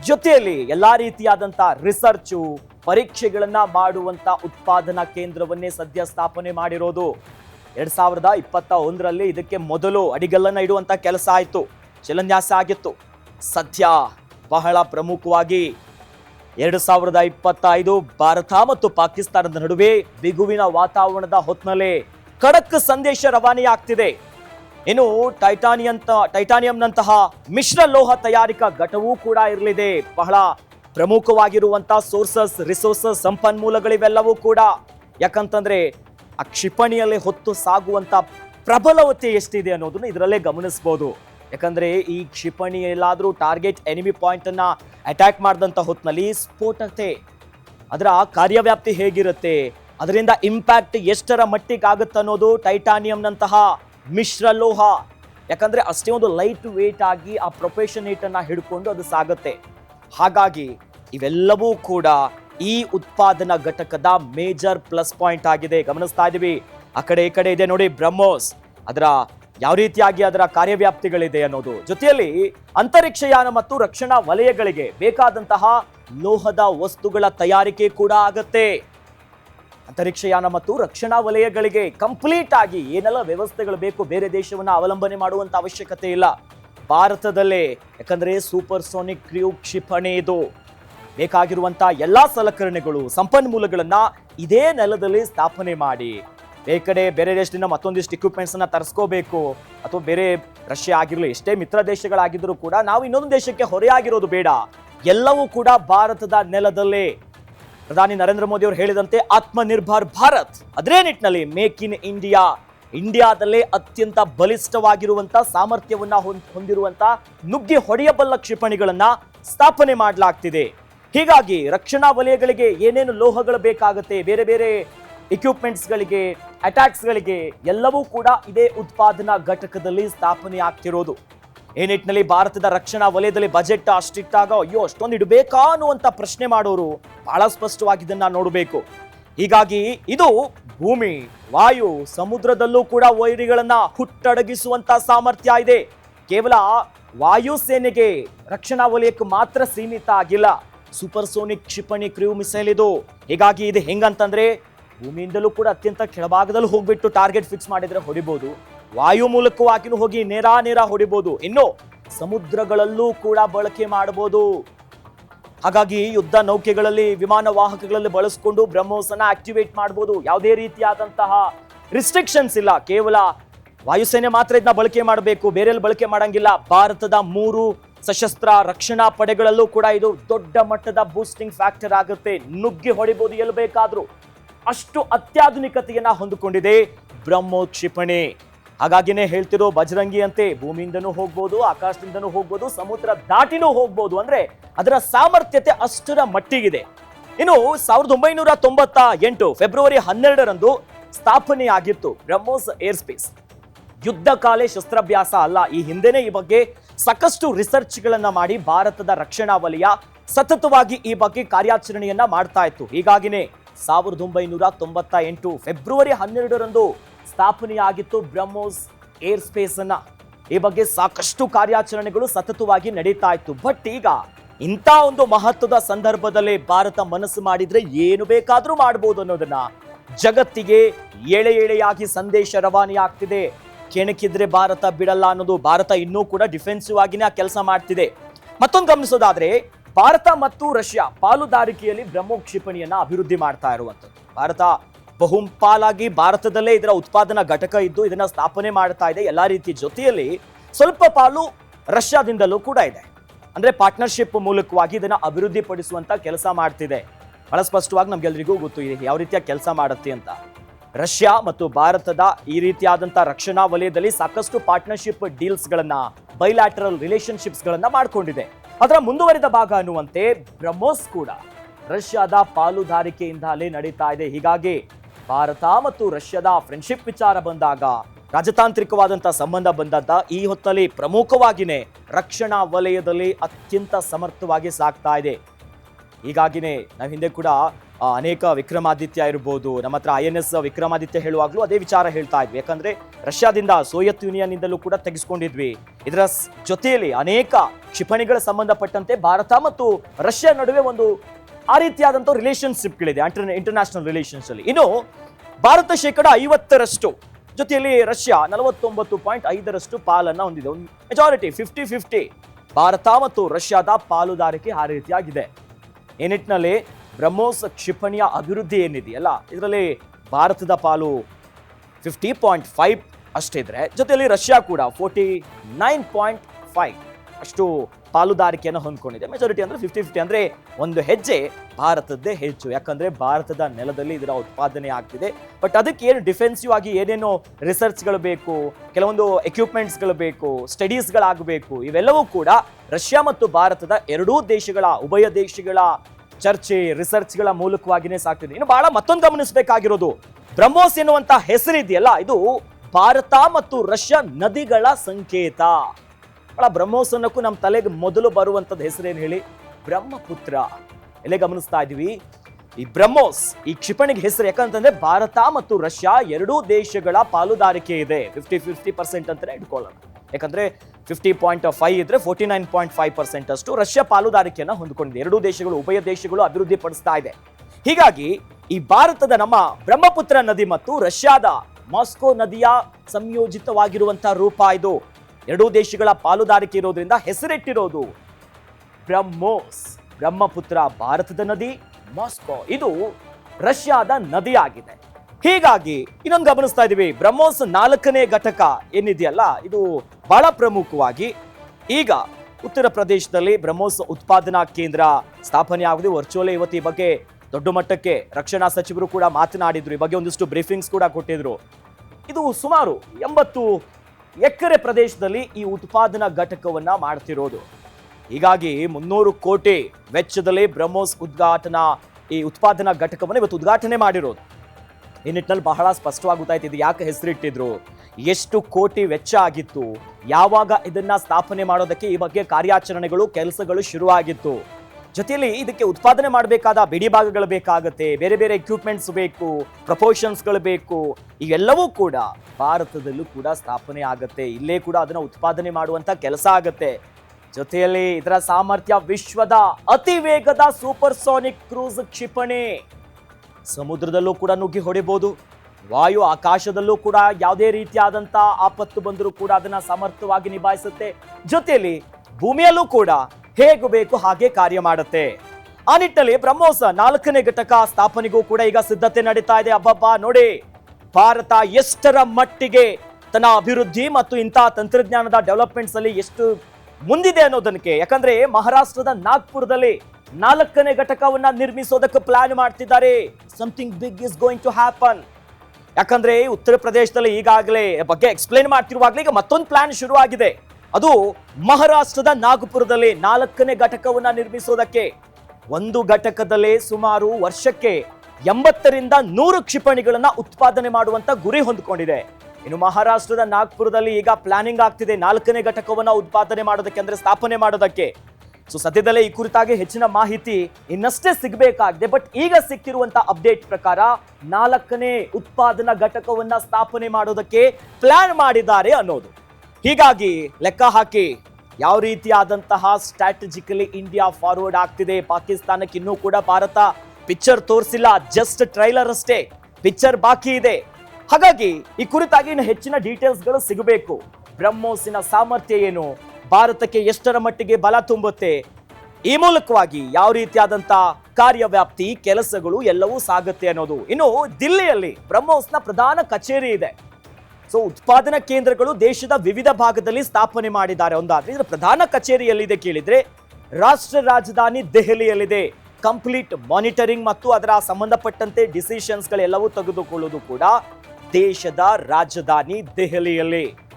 ಜೊತೆಯಲ್ಲಿ ಎಲ್ಲಾ ರೀತಿಯಾದಂತ ರಿಸರ್ಚು ಪರೀಕ್ಷೆಗಳನ್ನ ಮಾಡುವಂತ ಉತ್ಪಾದನಾ ಕೇಂದ್ರವನ್ನೇ ಸದ್ಯ ಸ್ಥಾಪನೆ ಮಾಡಿರೋದು. ಎರಡ್ ಸಾವಿರದ ಇಪ್ಪತ್ತ ಒಂದರಲ್ಲಿ ಇದಕ್ಕೆ ಮೊದಲು ಅಡಿಗಲ್ಲನ್ನ ಇಡುವಂತ ಕೆಲಸ ಆಯಿತು. ಶಿಲಾನ್ಯಾಸ ಆಗಿತ್ತು. ಸದ್ಯ ಬಹಳ ಪ್ರಮುಖವಾಗಿ ಎರಡು ಸಾವಿರದ ಇಪ್ಪತ್ತೈದು ಭಾರತ ಮತ್ತು ಪಾಕಿಸ್ತಾನದ ನಡುವೆ ಬಿಗುವಿನ ವಾತಾವರಣದ ಹೊತ್ನಲ್ಲೇ ಖಡಕ್ ಸಂದೇಶ ರವಾನೆಯಾಗ್ತಿದೆ. ಇನ್ನು ಟೈಟಾನಿಯಂತ, ಟೈಟಾನಿಯಂನಂತಹ ಮಿಶ್ರ ಲೋಹ ತಯಾರಿಕಾ ಘಟವೂ ಕೂಡ ಇರಲಿದೆ. ಬಹಳ ಪ್ರಮುಖವಾಗಿರುವಂತಹ ಸೋರ್ಸಸ್, ರಿಸೋರ್ಸಸ್, ಸಂಪನ್ಮೂಲಗಳಿವೆಲ್ಲವೂ ಕೂಡ. ಯಾಕಂತಂದ್ರೆ ಆ ಕ್ಷಿಪಣಿಯಲ್ಲೇ ಹೊತ್ತು ಸಾಗುವಂತ ಪ್ರಬಲವತೆ ಎಷ್ಟಿದೆ ಅನ್ನೋದನ್ನ ಇದರಲ್ಲೇ ಗಮನಿಸಬಹುದು ಯಾಕಂದ್ರೆ ಈ ಕ್ಷಿಪಣಿ ಎಲ್ಲಾದ್ರೂ ಟಾರ್ಗೆಟ್ ಎನಿಮಿ ಪಾಯಿಂಟ್ ಅನ್ನ ಅಟ್ಯಾಕ್ ಮಾಡಿದಂಥ ಹೊತ್ತಿನಲ್ಲಿ ಸ್ಫೋಟತೆ. ಅದರ ಕಾರ್ಯವ್ಯಾಪ್ತಿ ಹೇಗಿರುತ್ತೆ? ಅದರಿಂದ ಇಂಪ್ಯಾಕ್ಟ್ ಎಷ್ಟರ ಮಟ್ಟಿಗೆ ಆಗುತ್ತೆ ಅನ್ನೋದು ಟೈಟಾನಿಯಂನಂತಹ ಮಿಶ್ರ ಲೋಹ. ಯಾಕಂದ್ರೆ ಅಷ್ಟೇ ಒಂದು ಲೈಟ್ ವೇಟ್ ಆಗಿ ಆ ಪ್ರೊಫೆಷನೇಟ್ ಅನ್ನ ಹಿಡ್ಕೊಂಡು ಅದು ಸಾಗುತ್ತೆ. ಹಾಗಾಗಿ ಇವೆಲ್ಲವೂ ಕೂಡ ಈ ಉತ್ಪಾದನಾ ಘಟಕದ ಮೇಜರ್ ಪ್ಲಸ್ ಪಾಯಿಂಟ್ ಆಗಿದೆ. ಗಮನಿಸ್ತಾ ಇದೀವಿ ಆ ಕಡೆ ಈ ಕಡೆ ಇದೆ ನೋಡಿ ಬ್ರಹ್ಮೋಸ್. ಅದರ ಯಾವ ರೀತಿಯಾಗಿ ಅದರ ಕಾರ್ಯವ್ಯಾಪ್ತಿಗಳಿದೆ ಅನ್ನೋದು. ಜೊತೆಯಲ್ಲಿ ಅಂತರಿಕ್ಷಯಾನ ಮತ್ತು ರಕ್ಷಣಾ ವಲಯಗಳಿಗೆ ಬೇಕಾದಂತಹ ಲೋಹದ ವಸ್ತುಗಳ ತಯಾರಿಕೆ ಕೂಡ ಆಗತ್ತೆ. ಅಂತರಿಕ್ಷಯಾನ ಮತ್ತು ರಕ್ಷಣಾ ವಲಯಗಳಿಗೆ ಕಂಪ್ಲೀಟ್ ಆಗಿ ಏನೆಲ್ಲ ವ್ಯವಸ್ಥೆಗಳು ಬೇಕು ಬೇರೆ ದೇಶವನ್ನು ಅವಲಂಬನೆ ಮಾಡುವಂತ ಅವಶ್ಯಕತೆ ಇಲ್ಲ. ಭಾರತದಲ್ಲೇ, ಯಾಕಂದ್ರೆ ಸೂಪರ್ ಸೋನಿಕ್ ಕ್ರಿಯೂ ಕ್ಷಿಪಣಿ ಇದು. ಬೇಕಾಗಿರುವಂತ ಎಲ್ಲಾ ಸಲಕರಣೆಗಳು, ಸಂಪನ್ಮೂಲಗಳನ್ನ ಇದೇ ನೆಲದಲ್ಲಿ ಸ್ಥಾಪನೆ ಮಾಡಿ. ಬೇರೆ ಕಡೆ ಬೇರೆ ದೇಶದಿಂದ ಮತ್ತೊಂದಿಷ್ಟು ಇಕ್ವಿಪ್ಮೆಂಟ್ಸ್ ಅನ್ನ ತರಿಸ್ಕೋಬೇಕು. ಅಥವಾ ಬೇರೆ ರಷ್ಯಾ ಆಗಿರಲಿ, ಎಷ್ಟೇ ಮಿತ್ರ ದೇಶಗಳಾಗಿದ್ದರೂ ಕೂಡ ನಾವು ಇನ್ನೊಂದು ದೇಶಕ್ಕೆ ಹೊರೆಯಾಗಿರೋದು ಬೇಡ. ಎಲ್ಲವೂ ಕೂಡ ಭಾರತದ ನೆಲದಲ್ಲೇ. ಪ್ರಧಾನಿ ನರೇಂದ್ರ ಮೋದಿ ಅವರು ಹೇಳಿದಂತೆ ಆತ್ಮನಿರ್ಭರ್ ಭಾರತ್. ಅದೇ ನಿಟ್ಟಿನಲ್ಲಿ ಮೇಕ್ ಇನ್ ಇಂಡಿಯಾ. ಇಂಡಿಯಾದಲ್ಲೇ ಅತ್ಯಂತ ಬಲಿಷ್ಠವಾಗಿರುವಂತ ಸಾಮರ್ಥ್ಯವನ್ನ ಹೊಂದ್- ಹೊಂದಿರುವಂತ ನುಗ್ಗಿ ಹೊಡೆಯಬಲ್ಲ ಕ್ಷಿಪಣಿಗಳನ್ನ ಸ್ಥಾಪನೆ ಮಾಡಲಾಗ್ತಿದೆ. ಹೀಗಾಗಿ ರಕ್ಷಣಾ ವಲಯಗಳಿಗೆ ಏನೇನು ಲೋಹಗಳು ಬೇಕಾಗುತ್ತೆ, ಬೇರೆ ಬೇರೆ ಇಕ್ವಿಪ್ಮೆಂಟ್ಸ್ಗಳಿಗೆ ಅಟ್ಯಾಕ್ಸ್ಗಳಿಗೆ ಎಲ್ಲವೂ ಕೂಡ ಇದೇ ಉತ್ಪಾದನಾ ಘಟಕದಲ್ಲಿ ಸ್ಥಾಪನೆ ಆಗ್ತಿರೋದು. ಈ ನಿಟ್ಟಿನಲ್ಲಿ ಭಾರತದ ರಕ್ಷಣಾ ವಲಯದಲ್ಲಿ ಬಜೆಟ್ ಅಷ್ಟಿಟ್ಟಾಗ ಅಯ್ಯೋ, ಅಷ್ಟೊಂದು ಇಡಬೇಕಾ ಅನ್ನುವಂತ ಪ್ರಶ್ನೆ ಮಾಡೋರು ಬಹಳ ಸ್ಪಷ್ಟವಾಗಿ ಇದನ್ನ ನೋಡಬೇಕು. ಹೀಗಾಗಿ ಇದು ಭೂಮಿ, ವಾಯು, ಸಮುದ್ರದಲ್ಲೂ ಕೂಡ ವೈರಿಗಳನ್ನ ಹುಟ್ಟಡಗಿಸುವಂತ ಸಾಮರ್ಥ್ಯ ಇದೆ. ಕೇವಲ ವಾಯುಸೇನೆಗೆ ರಕ್ಷಣಾ ವಲಯಕ್ಕೆ ಮಾತ್ರ ಸೀಮಿತ ಆಗಿಲ್ಲ. ಸೂಪರ್ ಸೋನಿಕ್ ಕ್ಷಿಪಣಿ ಕ್ರಿಯೂ ಮಿಸೈಲ್ ಇದು. ಹೀಗಾಗಿ ಇದು ಹೆಂಗಂತಂದ್ರೆ, ಭೂಮಿಯಿಂದಲೂ ಕೂಡ ಅತ್ಯಂತ ಕೆಳಭಾಗದಲ್ಲೂ ಹೋಗ್ಬಿಟ್ಟು ಟಾರ್ಗೆಟ್ ಫಿಕ್ಸ್ ಮಾಡಿದ್ರೆ ಹೊಡಿಬಹುದು ವಾಯು ಮೂಲಕವಾಗಿನೂ ಹೋಗಿ ನೇರ ನೇರ ಹೊಡಿಬಹುದು ಇನ್ನು ಸಮುದ್ರಗಳಲ್ಲೂ ಕೂಡ ಬಳಕೆ ಮಾಡಬಹುದು ಹಾಗಾಗಿ ಯುದ್ಧ ನೌಕೆಗಳಲ್ಲಿ, ವಿಮಾನ ವಾಹಕಗಳಲ್ಲಿ ಬಳಸಿಕೊಂಡು ಬ್ರಹ್ಮೋಸನ ಆಕ್ಟಿವೇಟ್ ಮಾಡಬಹುದು ಯಾವುದೇ ರೀತಿಯಾದಂತಹ ರಿಸ್ಟ್ರಿಕ್ಷನ್ಸ್ ಇಲ್ಲ. ಕೇವಲ ವಾಯುಸೇನೆ ಮಾತ್ರ ಇದನ್ನ ಬಳಕೆ ಮಾಡಬೇಕು. ಬೇರೆಲ್ಲಿ ಬಳಕೆ ಮಾಡಂಗಿಲ್ಲ. ಭಾರತದ ಮೂರು ಸಶಸ್ತ್ರ ರಕ್ಷಣಾ ಪಡೆಗಳಲ್ಲೂ ಕೂಡ ಇದು ದೊಡ್ಡ ಮಟ್ಟದ ಬೂಸ್ಟಿಂಗ್ ಫ್ಯಾಕ್ಟರ್ ಆಗುತ್ತೆ. ನುಗ್ಗಿ ಹೊಡಿಬಹುದು ಎಲ್ಲಿ ಬೇಕಾದ್ರೂ. ಅಷ್ಟು ಅತ್ಯಾಧುನಿಕತೆಯನ್ನು ಹೊಂದಿಕೊಂಡಿದೆ ಬ್ರಹ್ಮೋಸ್ ಕ್ಷಿಪಣಿ. ಹಾಗಾಗಿನೇ ಹೇಳ್ತಿರೋ ಬಜರಂಗಿ ಅಂತೆ ಭೂಮಿಯಿಂದನೂ ಹೋಗ್ಬೋದು, ಆಕಾಶದಿಂದನೂ ಹೋಗ್ಬೋದು, ಸಮುದ್ರ ದಾಟಿನೂ ಹೋಗ್ಬೋದು ಅಂದ್ರೆ ಅದರ ಸಾಮರ್ಥ್ಯತೆ ಅಷ್ಟರ ಮಟ್ಟಿಗಿದೆ. ಇನ್ನು ಸಾವಿರದ ಒಂಬೈನೂರ ತೊಂಬತ್ತ ಎಂಟು ಫೆಬ್ರವರಿ ಹನ್ನೆರಡರಂದು ಸ್ಥಾಪನೆಯಾಗಿತ್ತು ಬ್ರಹ್ಮೋಸ್ ಏರ್ ಸ್ಪೇಸ್. ಯುದ್ಧ ಕಾಲೇ ಶಸ್ತ್ರಾಭ್ಯಾಸ ಅಲ್ಲ, ಈ ಹಿಂದೆನೇ ಈ ಬಗ್ಗೆ ಸಾಕಷ್ಟು ರಿಸರ್ಚ್ಗಳನ್ನು ಮಾಡಿ ಭಾರತದ ರಕ್ಷಣಾ ವಲಯ ಸತತವಾಗಿ ಈ ಬಗ್ಗೆ ಕಾರ್ಯಾಚರಣೆಯನ್ನ ಮಾಡ್ತಾ ಇತ್ತು. ಹೀಗಾಗಿನೇ ಸಾವಿರದ ಒಂಬೈನೂರ ತೊಂಬತ್ತ ಎಂಟು ಫೆಬ್ರವರಿ ಹನ್ನೆರಡರಂದು ಸ್ಥಾಪನೆಯಾಗಿತ್ತು ಬ್ರಹ್ಮೋಸ್ ಏರ್ ಸ್ಪೇಸ್ ಅನ್ನ. ಈ ಬಗ್ಗೆ ಸಾಕಷ್ಟು ಕಾರ್ಯಾಚರಣೆಗಳು ಸತತವಾಗಿ ನಡೀತಾ ಇತ್ತು. ಬಟ್ ಈಗ ಇಂಥ ಒಂದು ಮಹತ್ವದ ಸಂದರ್ಭದಲ್ಲಿ ಭಾರತ ಮನಸ್ಸು ಮಾಡಿದ್ರೆ ಏನು ಬೇಕಾದರೂ ಮಾಡಬಹುದು ಅನ್ನೋದನ್ನ. ಜಗತ್ತಿಗೆ ಎಳೆ ಎಳೆಯಾಗಿ ಸಂದೇಶ ರವಾನೆ ಆಗ್ತಿದೆ ಕೆಣಕಿದ್ರೆ ಭಾರತ ಬಿಡಲ್ಲ ಅನ್ನೋದು ಭಾರತ ಇನ್ನೂ ಕೂಡ ಡಿಫೆನ್ಸಿವ್ ಆಗಿನೇ ಕೆಲಸ ಮಾಡ್ತಿದೆ. ಮತ್ತೊಂದು ಗಮನಿಸೋದಾದ್ರೆ, ಭಾರತ ಮತ್ತು ರಷ್ಯಾ ಪಾಲುದಾರಿಕೆಯಲ್ಲಿ ಬ್ರಹ್ಮೋ ಕ್ಷಿಪಣಿಯನ್ನ ಅಭಿವೃದ್ಧಿ ಮಾಡ್ತಾ ಇರುವಂಥದ್ದು. ಭಾರತ ಬಹುಪಾಲಾಗಿ ಭಾರತದಲ್ಲೇ ಇದರ ಉತ್ಪಾದನಾ ಘಟಕ ಇದ್ದು ಇದನ್ನ ಸ್ಥಾಪನೆ ಮಾಡ್ತಾ ಇದೆ. ಎಲ್ಲಾ ರೀತಿಯ ಜೊತೆಯಲ್ಲಿ ಸ್ವಲ್ಪ ಪಾಲು ರಷ್ಯಾದಿಂದಲೂ ಕೂಡ ಇದೆ. ಅಂದ್ರೆ ಪಾರ್ಟ್ನರ್ಶಿಪ್ ಮೂಲಕವಾಗಿ ಇದನ್ನ ಅಭಿವೃದ್ಧಿ ಪಡಿಸುವಂತ ಕೆಲಸ ಮಾಡ್ತಿದೆ. ಬಹಳ ಸ್ಪಷ್ಟವಾಗಿ ನಮ್ಗೆಲ್ರಿಗೂ ಗೊತ್ತು ಇದೆ ಯಾವ ರೀತಿಯ ಕೆಲಸ ಮಾಡುತ್ತೆ ಅಂತ. ರಷ್ಯಾ ಮತ್ತು ಭಾರತದ ಈ ರೀತಿಯಾದಂಥ ರಕ್ಷಣಾ ವಲಯದಲ್ಲಿ ಸಾಕಷ್ಟು ಪಾರ್ಟ್ನರ್ಶಿಪ್ ಡೀಲ್ಸ್ ಗಳನ್ನ ಬೈಲ್ಯಾಟರಲ್ ರಿಲೇಶನ್ಶಿಪ್ಸ್ ಗಳನ್ನ ಮಾಡ್ಕೊಂಡಿದೆ. ಅದರ ಮುಂದುವರಿದ ಭಾಗ ಅನ್ನುವಂತೆ ಬ್ರಹ್ಮೋಸ್ ಕೂಡ ರಷ್ಯಾದ ಪಾಲುದಾರಿಕೆಯಿಂದಲೇ ನಡೀತಾ ಇದೆ. ಹೀಗಾಗಿ ಭಾರತ ಮತ್ತು ರಷ್ಯಾದ ಫ್ರೆಂಡ್ಶಿಪ್ ವಿಚಾರ ಬಂದಾಗ ರಾಜತಾಂತ್ರಿಕವಾದಂಥ ಸಂಬಂಧ ಬಂದದ್ದ ಈ ಹೊತ್ತಲ್ಲಿ ಪ್ರಮುಖವಾಗಿನೇ ರಕ್ಷಣಾ ವಲಯದಲ್ಲಿ ಅತ್ಯಂತ ಸಮರ್ಥವಾಗಿ ಸಾಗ್ತಾ ಇದೆ. ಹೀಗಾಗಿನೇ ನಾವು ಹಿಂದೆ ಕೂಡ ಅನೇಕ ವಿಕ್ರಮಾದಿತ್ಯ ಇರ್ಬೋದು. ನಮ್ಮ ಹತ್ರ ಐ ಎನ್ ಎಸ್ ವಿಕ್ರಮಾದಿತ್ಯ ಹೇಳುವಾಗಲೂ ಅದೇ ವಿಚಾರ ಹೇಳ್ತಾ ಇದ್ವಿ. ಯಾಕಂದ್ರೆ ರಷ್ಯಾದಿಂದ ಸೋವಿಯತ್ ಯೂನಿಯನ್ ಇಂದಲೂ ಕೂಡ ತೆಗೆಸ್ಕೊಂಡಿದ್ವಿ. ಇದರ ಜೊತೆಯಲ್ಲಿ ಅನೇಕ ಕ್ಷಿಪಣಿಗಳ ಸಂಬಂಧಪಟ್ಟಂತೆ ಭಾರತ ಮತ್ತು ರಷ್ಯಾ ನಡುವೆ ಒಂದು ಆ ರೀತಿಯಾದಂಥ ಅಂಟರ್ ಇಂಟರ್ನ್ಯಾಷನಲ್ ರಿಲೇಷನ್ಸ್ ಅಲ್ಲಿ ಇನ್ನು ಭಾರತ ಶೇಕಡ ಐವತ್ತರಷ್ಟು ಜೊತೆಯಲ್ಲಿ ರಷ್ಯಾ ನಲವತ್ತೊಂಬತ್ತು ಪಾಯಿಂಟ್ ಐದರಷ್ಟು ಪಾಲನ್ನು ಹೊಂದಿದೆ. ಒಂದು ಮೆಜಾರಿಟಿ ಫಿಫ್ಟಿ ಫಿಫ್ಟಿ ಭಾರತ ಮತ್ತು ರಷ್ಯಾದ ಪಾಲುದಾರಿಕೆ ಆ ರೀತಿಯಾಗಿದೆ. ಈ ನಿಟ್ಟಿನಲ್ಲಿ ಬ್ರಹ್ಮೋಸ್ ಕ್ಷಿಪಣಿಯ ಅಭಿವೃದ್ಧಿ ಏನಿದೆಯಲ್ಲ ಇದರಲ್ಲಿ ಭಾರತದ ಪಾಲು ಫಿಫ್ಟಿ ಪಾಯಿಂಟ್ ಫೈವ್ ಅಷ್ಟಿದ್ರೆ ಜೊತೆಯಲ್ಲಿ ರಷ್ಯಾ ಕೂಡ ಫೋರ್ಟಿ ನೈನ್ ಪಾಯಿಂಟ್ ಫೈವ್ ಅಷ್ಟು ಪಾಲುದಾರಿಕೆಯನ್ನು ಹೊಂದ್ಕೊಂಡಿದೆ. ಮೆಜಾರಿಟಿ ಅಂದರೆ ಫಿಫ್ಟಿ ಫಿಫ್ಟಿ ಅಂದರೆ ಒಂದು ಹೆಜ್ಜೆ ಭಾರತದ್ದೇ ಹೆಚ್ಚು ಯಾಕಂದರೆ ಭಾರತದ ನೆಲದಲ್ಲಿ ಇದರ ಉತ್ಪಾದನೆ ಆಗ್ತಿದೆ. ಬಟ್ ಅದಕ್ಕೆ ಏನು ಡಿಫೆನ್ಸಿವ್ ಆಗಿ ಏನೇನೋ ರಿಸರ್ಚ್ಗಳು ಬೇಕು, ಕೆಲವೊಂದು ಎಕ್ವಿಪ್ಮೆಂಟ್ಸ್ಗಳು ಬೇಕು ಸ್ಟಡೀಸ್ಗಳಾಗಬೇಕು ಇವೆಲ್ಲವೂ ಕೂಡ ರಷ್ಯಾ ಮತ್ತು ಭಾರತದ ಎರಡೂ ದೇಶಗಳ, ಉಭಯ ದೇಶಗಳ ಚರ್ಚೆ ರಿಸರ್ಚ್ಗಳ ಮೂಲಕವಾಗಿನೇ ಸಾಕ್ತಿದೆ. ಇನ್ನು ಬಹಳ ಮತ್ತೊಂದು ಗಮನಿಸಬೇಕಾಗಿರೋದು, ಬ್ರಹ್ಮೋಸ್ ಎನ್ನುವಂತ ಹೆಸರಿದೆಯಲ್ಲ, ಇದು ಭಾರತ ಮತ್ತು ರಷ್ಯಾ ನದಿಗಳ ಸಂಕೇತ. ಬಹಳ ಬ್ರಹ್ಮೋಸ್ ಅನ್ನಕ್ಕೂ ನಮ್ಮ ತಲೆಗೆ ಮೊದಲು ಬರುವಂತದ್ದು ಹೆಸರೇನು ಹೇಳಿ? ಬ್ರಹ್ಮಪುತ್ರ. ಎಲ್ಲೇ ಗಮನಿಸ್ತಾ ಇದೀವಿ ಈ ಬ್ರಹ್ಮೋಸ್, ಈ ಕ್ಷಿಪಣಿಗೆ ಹೆಸರು ಯಾಕಂತಂದ್ರೆ ಭಾರತ ಮತ್ತು ರಷ್ಯಾ ಎರಡೂ ದೇಶಗಳ ಪಾಲುದಾರಿಕೆ ಇದೆ. ಫಿಫ್ಟಿ ಫಿಫ್ಟಿ ಪರ್ಸೆಂಟ್ ಅಂತಲೇ ಇಟ್ಕೊಳ್ಳೋಣ. ಯಾಕಂದ್ರೆ ಫಿಫ್ಟಿ ಪಾಯಿಂಟ್ ಫೈವ್ ಇದ್ರೆ forty nine point five percent ಅಷ್ಟು ರಷ್ಯಾ ಪಾಲುದಾರಿಕೆಯನ್ನು ಹೊಂದಿಕೊಂಡಿದೆ. ಎರಡೂ ದೇಶಗಳು, ಉಭಯ ದೇಶಗಳು ಅಭಿವೃದ್ಧಿ ಪಡಿಸ್ತಾ ಇದೆ. ಹೀಗಾಗಿ ಈ ಭಾರತದ ನಮ್ಮ ಬ್ರಹ್ಮಪುತ್ರ ನದಿ ಮತ್ತು ರಷ್ಯಾದ ಮಾಸ್ಕೋ ನದಿಯ ಸಂಯೋಜಿತವಾಗಿರುವಂತಹ ರೂಪ ಇದು. ಎರಡೂ ದೇಶಗಳ ಪಾಲುದಾರಿಕೆ ಇರೋದ್ರಿಂದ ಹೆಸರಿಟ್ಟಿರೋದು ಬ್ರಹ್ಮೋಸ್, ಬ್ರಹ್ಮಪುತ್ರ ಭಾರತದ ನದಿ, ಮಾಸ್ಕೋ. ಇದು ರಷ್ಯಾದ ನದಿಯಾಗಿದೆ. ಹೀಗಾಗಿ ಇನ್ನೊಂದು ಗಮನಿಸ್ತಾ ಇದ್ದೀವಿ ಬ್ರಹ್ಮೋಸ್ ನಾಲ್ಕನೇ ಘಟಕ ಏನಿದೆಯಲ್ಲ, ಇದು ಬಹಳ ಪ್ರಮುಖವಾಗಿ ಈಗ ಉತ್ತರ ಪ್ರದೇಶದಲ್ಲಿ ಬ್ರಹ್ಮೋಸ್ ಉತ್ಪಾದನಾ ಕೇಂದ್ರ ಸ್ಥಾಪನೆ ಆಗಿದೆ ವರ್ಚುವಲ್ ಇವತ್ತು ಈ ಬಗ್ಗೆ ದೊಡ್ಡ ಮಟ್ಟಕ್ಕೆ ರಕ್ಷಣಾ ಸಚಿವರು ಕೂಡ ಮಾತನಾಡಿದ್ರು. ಈ ಬಗ್ಗೆ ಒಂದಿಷ್ಟು ಬ್ರೀಫಿಂಗ್ಸ್ ಕೂಡ ಕೊಟ್ಟಿದ್ರು. ಇದು ಸುಮಾರು ಎಂಬತ್ತು ಎಕರೆ ಪ್ರದೇಶದಲ್ಲಿ ಈ ಉತ್ಪಾದನಾ ಘಟಕವನ್ನ ಮಾಡ್ತಿರೋದು. ಹೀಗಾಗಿ ಮುನ್ನೂರು ಕೋಟಿ ವೆಚ್ಚದಲ್ಲಿ ಬ್ರಹ್ಮೋಸ್ ಉದ್ಘಾಟನಾ, ಈ ಉತ್ಪಾದನಾ ಘಟಕವನ್ನು ಇವತ್ತು ಉದ್ಘಾಟನೆ ಮಾಡಿರೋದು. ಈ ನಿಟ್ಟಿನಲ್ಲಿ ಬಹಳ ಸ್ಪಷ್ಟವಾಗುತ್ತಾ ಇದು ಯಾಕೆ ಹೆಸರಿಟ್ಟಿದ್ರು? ಎಷ್ಟು ಕೋಟಿ ವೆಚ್ಚ ಆಗಿತ್ತು? ಯಾವಾಗ ಇದನ್ನ ಸ್ಥಾಪನೆ ಮಾಡೋದಕ್ಕೆ ಈ ಬಗ್ಗೆ ಕಾರ್ಯಾಚರಣೆಗಳು, ಕೆಲಸಗಳು ಶುರುವಾಗಿತ್ತು? ಜೊತೆಯಲ್ಲಿ ಇದಕ್ಕೆ ಉತ್ಪಾದನೆ ಮಾಡಬೇಕಾದ ಬಿಡಿ ಭಾಗಗಳು ಬೇಕಾಗುತ್ತೆ, ಬೇರೆ ಬೇರೆ ಎಕ್ವಿಪ್ಮೆಂಟ್ಸ್ ಬೇಕು ಪ್ರಪೋರ್ಷನ್ಸ್ಗಳು ಬೇಕು, ಇವೆಲ್ಲವೂ ಕೂಡ ಭಾರತದಲ್ಲೂ ಕೂಡ ಸ್ಥಾಪನೆ ಆಗುತ್ತೆ. ಇಲ್ಲೇ ಕೂಡ ಅದನ್ನ ಉತ್ಪಾದನೆ ಮಾಡುವಂತ ಕೆಲಸ ಆಗುತ್ತೆ. ಜೊತೆಯಲ್ಲಿ ಇದರ ಸಾಮರ್ಥ್ಯ ವಿಶ್ವದ ಅತಿ ವೇಗದ ಸೂಪರ್ಸೋನಿಕ್ ಕ್ರೂಸ್ ಕ್ಷಿಪಣಿ. ಸಮುದ್ರದಲ್ಲೂ ಕೂಡ ನುಗ್ಗಿ ಹೊಡಿಬೋದು. ವಾಯು ಆಕಾಶದಲ್ಲೂ ಕೂಡ ಯಾವುದೇ ರೀತಿಯಾದಂಥ ಆಪತ್ತು ಬಂದರೂ ಕೂಡ ಅದನ್ನ ಸಮರ್ಥವಾಗಿ ನಿಭಾಯಿಸುತ್ತೆ. ಜೊತೆಯಲ್ಲಿ ಭೂಮಿಯಲ್ಲೂ ಕೂಡ ಹೇಗೆ ಬೇಕು ಹಾಗೆ ಕಾರ್ಯ ಮಾಡುತ್ತೆ. ಆ ನಿಟ್ಟಿನಲ್ಲಿ ಬ್ರಹ್ಮೋಸ ನಾಲ್ಕನೇ ಘಟಕ ಸ್ಥಾಪನೆಗೂ ಕೂಡ ಈಗ ಸಿದ್ಧತೆ ನಡೀತಾ ಇದೆ. ಅಬ್ಬಬ್ಬ, ನೋಡಿ. ಭಾರತ ಎಷ್ಟರ ಮಟ್ಟಿಗೆ ತನ್ನ ಅಭಿವೃದ್ಧಿ ಮತ್ತು ಇಂತಹ ತಂತ್ರಜ್ಞಾನದ ಡೆವಲಪ್ಮೆಂಟ್ಸ್ ಅಲ್ಲಿ ಎಷ್ಟು ಮುಂದಿದೆ ಅನ್ನೋದನ್ನಕ್ಕೆ ಯಾಕಂದ್ರೆ ಮಹಾರಾಷ್ಟ್ರದ ನಾಗ್ಪುರದಲ್ಲಿ ನಾಲ್ಕನೇ ಘಟಕವನ್ನ ನಿರ್ಮಿಸೋದಕ್ಕೆ ಪ್ಲಾನ್ ಮಾಡ್ತಿದ್ದಾರೆ. Something big is going to happen ಯಾಕಂದ್ರೆ ಉತ್ತರ ಪ್ರದೇಶದಲ್ಲಿ ಈಗಾಗಲೇ ಬಗ್ಗೆ ಎಕ್ಸ್ಪ್ಲೈನ್ ಮಾಡ್ತಿರುವಾಗಲೇ ಈಗ ಮತ್ತೊಂದು ಪ್ಲಾನ್ ಶುರು ಆಗಿದೆ ಅದು ಮಹಾರಾಷ್ಟ್ರದ ನಾಗಪುರದಲ್ಲಿ ನಾಲ್ಕನೇ ಘಟಕವನ್ನ ನಿರ್ಮಿಸೋದಕ್ಕೆ. ಒಂದು ಘಟಕದಲ್ಲೇ ಸುಮಾರು ವರ್ಷಕ್ಕೆ ಎಂಬತ್ತರಿಂದ ನೂರು ಕ್ಷಿಪಣಿಗಳನ್ನ ಉತ್ಪಾದನೆ ಮಾಡುವಂತ ಗುರಿ ಹೊಂದಿಕೊಂಡಿದೆ. ಇನ್ನು ಮಹಾರಾಷ್ಟ್ರದ ನಾಗ್ಪುರದಲ್ಲಿ ಈಗ ಪ್ಲಾನಿಂಗ್ ಆಗ್ತಿದೆ ನಾಲ್ಕನೇ ಘಟಕವನ್ನ ಉತ್ಪಾದನೆ ಮಾಡೋದಕ್ಕೆ ಅಂದ್ರೆ ಸ್ಥಾಪನೆ ಮಾಡೋದಕ್ಕೆ. ಸೊ ಸದ್ಯದಲ್ಲೇ ಈ ಕುರಿತಾಗಿ ಹೆಚ್ಚಿನ ಮಾಹಿತಿ ಇನ್ನಷ್ಟೇ ಸಿಗಬೇಕಾಗಿದೆ. ಬಟ್ ಈಗ ಸಿಕ್ಕಿರುವಂತ ಅಪ್ಡೇಟ್ ಪ್ರಕಾರ ನಾಲ್ಕನೇ ಉತ್ಪಾದನಾ ಘಟಕವನ್ನ ಸ್ಥಾಪನೆ ಮಾಡೋದಕ್ಕೆ ಪ್ಲಾನ್ ಮಾಡಿದ್ದಾರೆ ಅನ್ನೋದು. ಹೀಗಾಗಿ ಲೆಕ್ಕ ಹಾಕಿ ಯಾವ ರೀತಿಯಾದಂತಹ ಸ್ಟ್ರಾಟಜಿಕಲಿ ಇಂಡಿಯಾ ಫಾರ್ವರ್ಡ್ ಆಗ್ತಿದೆ, ಪಾಕಿಸ್ತಾನಕ್ಕೆ ಇನ್ನೂ ಕೂಡ ಭಾರತ ಪಿಕ್ಚರ್ ತೋರಿಸಿಲ್ಲ ಜಸ್ಟ್ ಟ್ರೈಲರ್ ಅಷ್ಟೇ ಪಿಕ್ಚರ್ ಬಾಕಿ ಇದೆ. ಹಾಗಾಗಿ ಈ ಕುರಿತಾಗಿ ಇನ್ನು ಹೆಚ್ಚಿನ ಡೀಟೇಲ್ಸ್ಗಳು ಸಿಗಬೇಕು. ಬ್ರಹ್ಮೋಸಿನ ಸಾಮರ್ಥ್ಯ ಏನು? ಭಾರತಕ್ಕೆ ಎಷ್ಟರ ಮಟ್ಟಿಗೆ ಬಲ ತುಂಬುತ್ತೆ? ಈ ಮೂಲಕವಾಗಿ ಯಾವ ರೀತಿಯಾದಂಥ ಕಾರ್ಯವ್ಯಾಪ್ತಿ, ಕೆಲಸಗಳು ಎಲ್ಲವೂ ಸಾಗುತ್ತೆ ಅನ್ನೋದು. ಇನ್ನು ದಿಲ್ಲಿಯಲ್ಲಿ ಬ್ರಹ್ಮೋಸ್ನ ಪ್ರಧಾನ ಕಚೇರಿ ಇದೆ. ಸೊ, ಉತ್ಪಾದನಾ ಕೇಂದ್ರಗಳು ದೇಶದ ವಿವಿಧ ಭಾಗದಲ್ಲಿ ಸ್ಥಾಪನೆ ಮಾಡಿದ್ದಾರೆ. ಒಂದಾದ್ರೆ, ಇದರ ಪ್ರಧಾನ ಕಚೇರಿ ಎಲ್ಲಿದೆ ಕೇಳಿದ್ರೆ, ರಾಷ್ಟ್ರ ರಾಜಧಾನಿ ದೆಹಲಿಯಲ್ಲಿದೆ. ಕಂಪ್ಲೀಟ್ ಮಾನಿಟರಿಂಗ್ ಮತ್ತು ಅದರ ಸಂಬಂಧಪಟ್ಟಂತೆ ಡಿಸಿಷನ್ಸ್ಗಳೆಲ್ಲವೂ ತೆಗೆದುಕೊಳ್ಳುವುದು ಕೂಡ ದೇಶದ ರಾಜಧಾನಿ ದೆಹಲಿಯಲ್ಲಿ.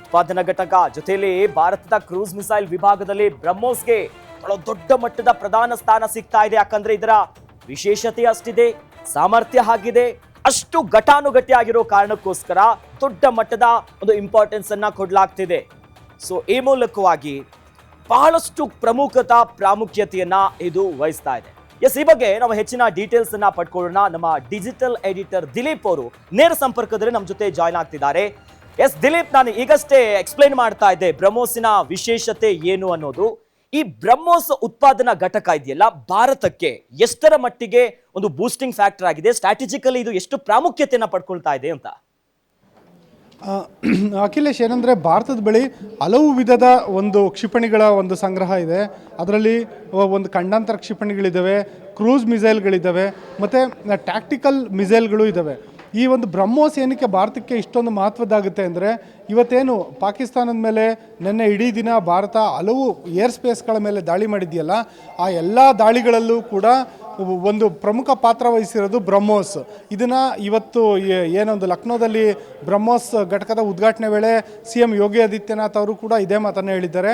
ಉತ್ಪಾದನಾ ಘಟಕ ಜೊತೆಯಲ್ಲಿ ಭಾರತದ ಕ್ರೂಸ್ ಮಿಸೈಲ್ ವಿಭಾಗದಲ್ಲಿ ಬ್ರಹ್ಮೋಸ್ಗೆ ಬಹಳ ದೊಡ್ಡ ಮಟ್ಟದ ಪ್ರಧಾನ ಸ್ಥಾನ ಸಿಗ್ತಾ ಇದೆ. ಯಾಕಂದ್ರೆ ಇದರ ವಿಶೇಷತೆ ಅಷ್ಟಿದೆ, ಸಾಮರ್ಥ್ಯ ಆಗಿದೆ ಅಷ್ಟು ಘಟಾನುಘಟಿ ಆಗಿರೋ ಕಾರಣಕ್ಕೋಸ್ಕರ ದೊಡ್ಡ ಮಟ್ಟದ ಒಂದು ಇಂಪಾರ್ಟೆನ್ಸ್ ಅನ್ನ ಕೊಡಲಾಗ್ತಿದೆ. ಸೊ ಈ ಮೂಲಕವಾಗಿ ಬಹಳಷ್ಟು ಪ್ರಮುಖತಾ ಪ್ರಾಮುಖ್ಯತೆಯನ್ನ ಇದು ವಹಿಸ್ತಾ ಇದೆ. ಎಸ್ ಈ ಬಗ್ಗೆ ನಾವು ಹೆಚ್ಚಿನ ಡೀಟೇಲ್ಸ್ ಅನ್ನ ಪಡ್ಕೊಳ್ಳೋಣ. ನಮ್ಮ ಡಿಜಿಟಲ್ ಎಡಿಟರ್ ದಿಲೀಪ್ ಅವರು ನೇರ ಸಂಪರ್ಕದಲ್ಲಿ ನಮ್ಮ ಜೊತೆ ಜಾಯ್ನ್ ಆಗ್ತಿದ್ದಾರೆ. ಎಸ್, ದಿಲೀಪ್, ನಾನು ಈಗಷ್ಟೇ ಎಕ್ಸ್ಪ್ಲೈನ್ ಮಾಡ್ತಾ ಇದ್ದೆ ಬ್ರಹ್ಮೋಸಿನ ವಿಶೇಷತೆ ಏನು ಅನ್ನೋದು. ಈ ಬ್ರಹ್ಮೋಸ್ ಉತ್ಪಾದನಾ ಘಟಕ ಇದೆಯಲ್ಲ, ಭಾರತಕ್ಕೆ ಎಷ್ಟರ ಮಟ್ಟಿಗೆ ಒಂದು ಬೂಸ್ಟಿಂಗ್ ಫ್ಯಾಕ್ಟರ್ ಆಗಿದೆ ಸ್ಟ್ರಾಟಜಿಕಲಿ ಇದು ಎಷ್ಟು ಪ್ರಾಮುಖ್ಯತೆಯನ್ನು ಪಡ್ಕೊಳ್ತಾ ಇದೆ ಅಂತ? ಅಖಿಲೇಶ್, ಏನಂದರೆ ಭಾರತದ ಬಳಿ ಹಲವು ವಿಧದ ಒಂದು ಕ್ಷಿಪಣಿಗಳ ಒಂದು ಸಂಗ್ರಹ ಇದೆ. ಅದರಲ್ಲಿ ಒಂದು ಖಂಡಾಂತರ ಕ್ಷಿಪಣಿಗಳಿದ್ದಾವೆ ಕ್ರೂಸ್ ಮಿಸೈಲ್ಗಳಿದ್ದಾವೆ ಮತ್ತು ಟ್ಯಾಕ್ಟಿಕಲ್ ಮಿಸೈಲ್ಗಳು ಇದ್ದಾವೆ ಈ ಒಂದು ಬ್ರಹ್ಮೋಸ್ ಏನಕ್ಕೆ ಭಾರತಕ್ಕೆ ಇಷ್ಟೊಂದು ಮಹತ್ವದ್ದಾಗುತ್ತೆ ಅಂದರೆ ಇವತ್ತೇನು ಪಾಕಿಸ್ತಾನದ ಮೇಲೆ ನಿನ್ನೆ ಇಡೀ ದಿನ ಭಾರತ ಹಲವು ಏರ್ ಸ್ಪೇಸ್ಗಳ ಮೇಲೆ ದಾಳಿ ಮಾಡಿದೆಯಲ್ಲ, ಆ ಎಲ್ಲ ದಾಳಿಗಳಲ್ಲೂ ಕೂಡ ಒಂದು ಪ್ರಮುಖ ಪಾತ್ರ ವಹಿಸಿರೋದು ಬ್ರಹ್ಮೋಸ್. ಇದನ್ನು ಇವತ್ತು ಏನೊಂದು ಲಕ್ನೋದಲ್ಲಿ ಬ್ರಹ್ಮೋಸ್ ಘಟಕದ ಉದ್ಘಾಟನೆ ವೇಳೆ ಸಿ ಎಂ ಯೋಗಿ ಆದಿತ್ಯನಾಥ್ ಅವರು ಕೂಡ ಇದೇ ಮಾತನ್ನು ಹೇಳಿದ್ದಾರೆ.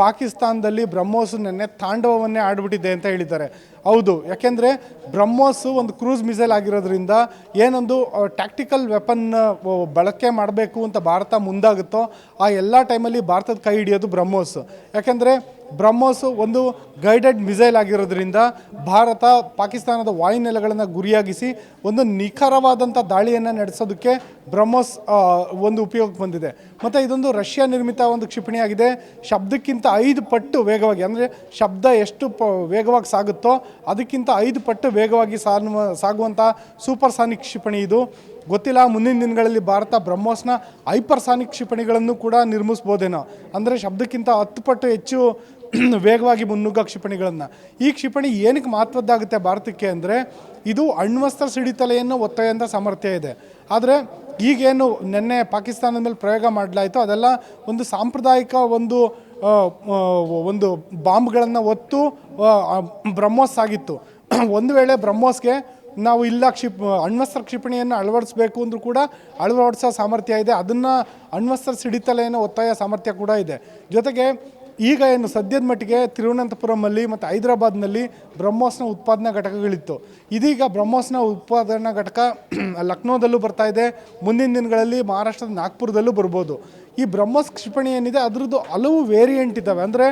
ಪಾಕಿಸ್ತಾನದಲ್ಲಿ ಬ್ರಹ್ಮೋಸ್ ನೆನ್ನೆ ತಾಂಡವವನ್ನೇ ಆಡಿಬಿಟ್ಟಿದೆ ಅಂತ ಹೇಳಿದ್ದಾರೆ. ಹೌದು, ಯಾಕೆಂದರೆ ಬ್ರಹ್ಮೋಸ್ ಒಂದು ಕ್ರೂಸ್ ಮಿಸೈಲ್ ಆಗಿರೋದ್ರಿಂದ ಏನೊಂದು ಟ್ಯಾಕ್ಟಿಕಲ್ ವೆಪನ್ ಬಳಕೆ ಮಾಡಬೇಕು ಅಂತ ಭಾರತ ಮುಂದಾಗುತ್ತೋ, ಆ ಎಲ್ಲ ಟೈಮಲ್ಲಿ ಭಾರತದ ಕೈ ಹಿಡಿಯೋದು ಬ್ರಹ್ಮೋಸ್. ಯಾಕೆಂದರೆ ಬ್ರಹ್ಮೋಸ್ ಒಂದು ಗೈಡೆಡ್ ಮಿಸೈಲ್ ಆಗಿರೋದ್ರಿಂದ ಭಾರತ, ಪಾಕಿಸ್ತಾನದ ವಾಯುನೆಲೆಗಳನ್ನು ಗುರಿಯಾಗಿಸಿ ಒಂದು ನಿಖರವಾದಂಥ ದಾಳಿಯನ್ನು ನಡೆಸೋದಕ್ಕೆ ಬ್ರಹ್ಮೋಸ್ ಒಂದು ಉಪಯೋಗಕ್ಕೆ ಬಂದಿದೆ. ಮತ್ತು ಇದೊಂದು ರಷ್ಯಾ ನಿರ್ಮಿತ ಒಂದು ಕ್ಷಿಪಣಿಯಾಗಿದೆ ಶಬ್ದಕ್ಕಿಂತ ಐದು ಪಟ್ಟು ವೇಗವಾಗಿ, ಅಂದರೆ ಶಬ್ದ ಎಷ್ಟು ಪ, ವೇಗವಾಗಿ ಸಾಗುತ್ತೋ ಅದಕ್ಕಿಂತ ಐದು ಪಟ್ಟು ವೇಗವಾಗಿ ಸಾಗುವ ಸಾಗುವಂಥ ಸೂಪರ್ಸಾನಿಕ್ ಕ್ಷಿಪಣಿ ಇದು. ಗೊತ್ತಿಲ್ಲ, ಮುಂದಿನ ದಿನಗಳಲ್ಲಿ ಭಾರತ ಬ್ರಹ್ಮೋಸ್ನ ಹೈಪರ್ಸಾನಿಕ್ ಕ್ಷಿಪಣಿಗಳನ್ನು ಕೂಡ ನಿರ್ಮಿಸ್ಬೋದೇನೋ. ಅಂದರೆ ಶಬ್ದಕ್ಕಿಂತ ಹತ್ತು ಪಟ್ಟು ಹೆಚ್ಚು ವೇಗವಾಗಿ ಮುನ್ನುಗ್ಗೋ ಕ್ಷಿಪಣಿಗಳನ್ನು. ಈ ಕ್ಷಿಪಣಿ ಏನಕ್ಕೆ ಮಹತ್ವದ್ದಾಗುತ್ತೆ ಭಾರತಕ್ಕೆ ಅಂದರೆ, ಇದು ಅಣ್ವಸ್ತ್ರ ಸಿಡಿತಲೆಯನ್ನು ಒತ್ತಾಯಂಥ ಸಾಮರ್ಥ್ಯ ಇದೆ. ಆದರೆ, ಈಗೇನು ನಿನ್ನೆ ಪಾಕಿಸ್ತಾನದ ಮೇಲೆ ಪ್ರಯೋಗ ಮಾಡಲಾಯಿತು, ಅದೆಲ್ಲ ಒಂದು ಸಾಂಪ್ರದಾಯಿಕ ಒಂದು ಒಂದು ಬಾಂಬ್ಗಳನ್ನು ಒತ್ತು ಬ್ರಹ್ಮೋಸ್ ಆಗಿತ್ತು. ಒಂದು ವೇಳೆ ಬ್ರಹ್ಮೋಸ್ಗೆ ನಾವು ಇಲ್ಲ ಕ್ಷಿಪ್, ಅಣ್ವಸ್ತ್ರ ಕ್ಷಿಪಣಿಯನ್ನು ಅಳವಡಿಸಬೇಕು ಅಂದರೂ ಕೂಡ ಅಳವಡಿಸೋ ಸಾಮರ್ಥ್ಯ ಇದೆ. ಅದನ್ನು ಅಣ್ವಸ್ತ್ರ ಸಿಡಿತಲೆಯನ್ನು ಒತ್ತಾಯ ಸಾಮರ್ಥ್ಯ ಕೂಡ ಇದೆ. ಜೊತೆಗೆ ಈಗ ಏನು ಸದ್ಯದ ಮಟ್ಟಿಗೆ ತಿರುವನಂತಪುರಮಲ್ಲಿ ಮತ್ತು ಹೈದರಾಬಾದ್ನಲ್ಲಿ ಬ್ರಹ್ಮೋಸ್ನ ಉತ್ಪಾದನಾ ಘಟಕಗಳಿತ್ತು. ಇದೀಗ ಬ್ರಹ್ಮೋಸ್ನ ಉತ್ಪಾದನಾ ಘಟಕ ಲಕ್ನೋದಲ್ಲೂ ಬರ್ತಾ ಇದೆ. ಮುಂದಿನ ದಿನಗಳಲ್ಲಿ ಮಹಾರಾಷ್ಟ್ರದ ನಾಗ್ಪುರದಲ್ಲೂ ಬರ್ಬೋದು. ಈ ಬ್ರಹ್ಮೋಸ್ ಕ್ಷಿಪಣಿ ಏನಿದೆ, ಅದರದ್ದು ಹಲವು ವೇರಿಯಂಟ್ ಇದ್ದಾವೆ ಅಂದರೆ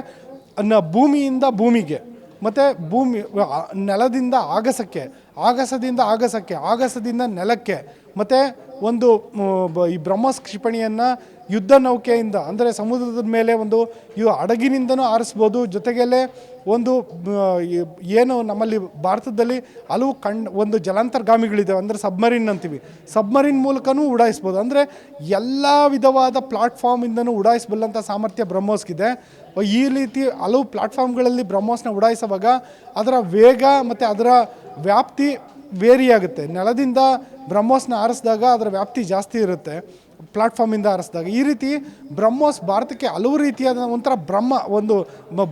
ಭೂಮಿಯಿಂದ ಭೂಮಿಗೆ, ಮತ್ತು ಭೂಮಿ ನೆಲದಿಂದ ಆಗಸಕ್ಕೆ, ಆಗಸದಿಂದ ಆಗಸಕ್ಕೆ, ಆಗಸದಿಂದ ನೆಲಕ್ಕೆ, ಮತ್ತು ಒಂದು ಈ ಬ್ರಹ್ಮೋಸ್ ಕ್ಷಿಪಣಿಯನ್ನು ಯುದ್ಧ ನೌಕೆಯಿಂದ, ಅಂದರೆ ಸಮುದ್ರದ ಮೇಲೆ ಒಂದು ಇವು ಹಡಗಿನಿಂದನೂ ಆರಿಸ್ಬೋದು. ಜೊತೆಗಲ್ಲೇ ಒಂದು ಏನು ನಮ್ಮಲ್ಲಿ ಭಾರತದಲ್ಲಿ ಹಲವು ಕಣ್, ಒಂದು ಜಲಾಂತರ್ಗಾಮಿಗಳಿದ್ದಾವೆ ಅಂದರೆ ಸಬ್ಮರಿನ್ ಅಂತೀವಿ. ಸಬ್ಮರಿನ್ ಮೂಲಕನೂ ಉಡಾಯಿಸ್ಬೋದು. ಅಂದರೆ ಎಲ್ಲ ವಿಧವಾದ ಪ್ಲಾಟ್ಫಾರ್ಮಿಂದನೂ ಉಡಾಯಿಸಬಲ್ಲಂಥ ಸಾಮರ್ಥ್ಯ ಬ್ರಹ್ಮೋಸ್ಗಿದೆ. ಈ ರೀತಿ ಹಲವು ಪ್ಲಾಟ್ಫಾರ್ಮ್ಗಳಲ್ಲಿ ಬ್ರಹ್ಮೋಸ್ನ ಉಡಾಯಿಸುವಾಗ ಅದರ ವೇಗ ಮತ್ತು ಅದರ ವ್ಯಾಪ್ತಿ ವೇರಿಯಾಗುತ್ತೆ. ನೆಲದಿಂದ ಬ್ರಹ್ಮೋಸ್ನ ಆರಿಸಿದಾಗ ಅದರ ವ್ಯಾಪ್ತಿ ಜಾಸ್ತಿ ಇರುತ್ತೆ. ಪ್ಲಾಟ್ಫಾರ್ಮಿಂದ ಹಾರಿಸಿದಾಗ ಈ ರೀತಿ ಬ್ರಹ್ಮೋಸ್ ಭಾರತಕ್ಕೆ ಹಲವು ರೀತಿಯಾದ ಒಂಥರ ಬ್ರಹ್ಮ, ಒಂದು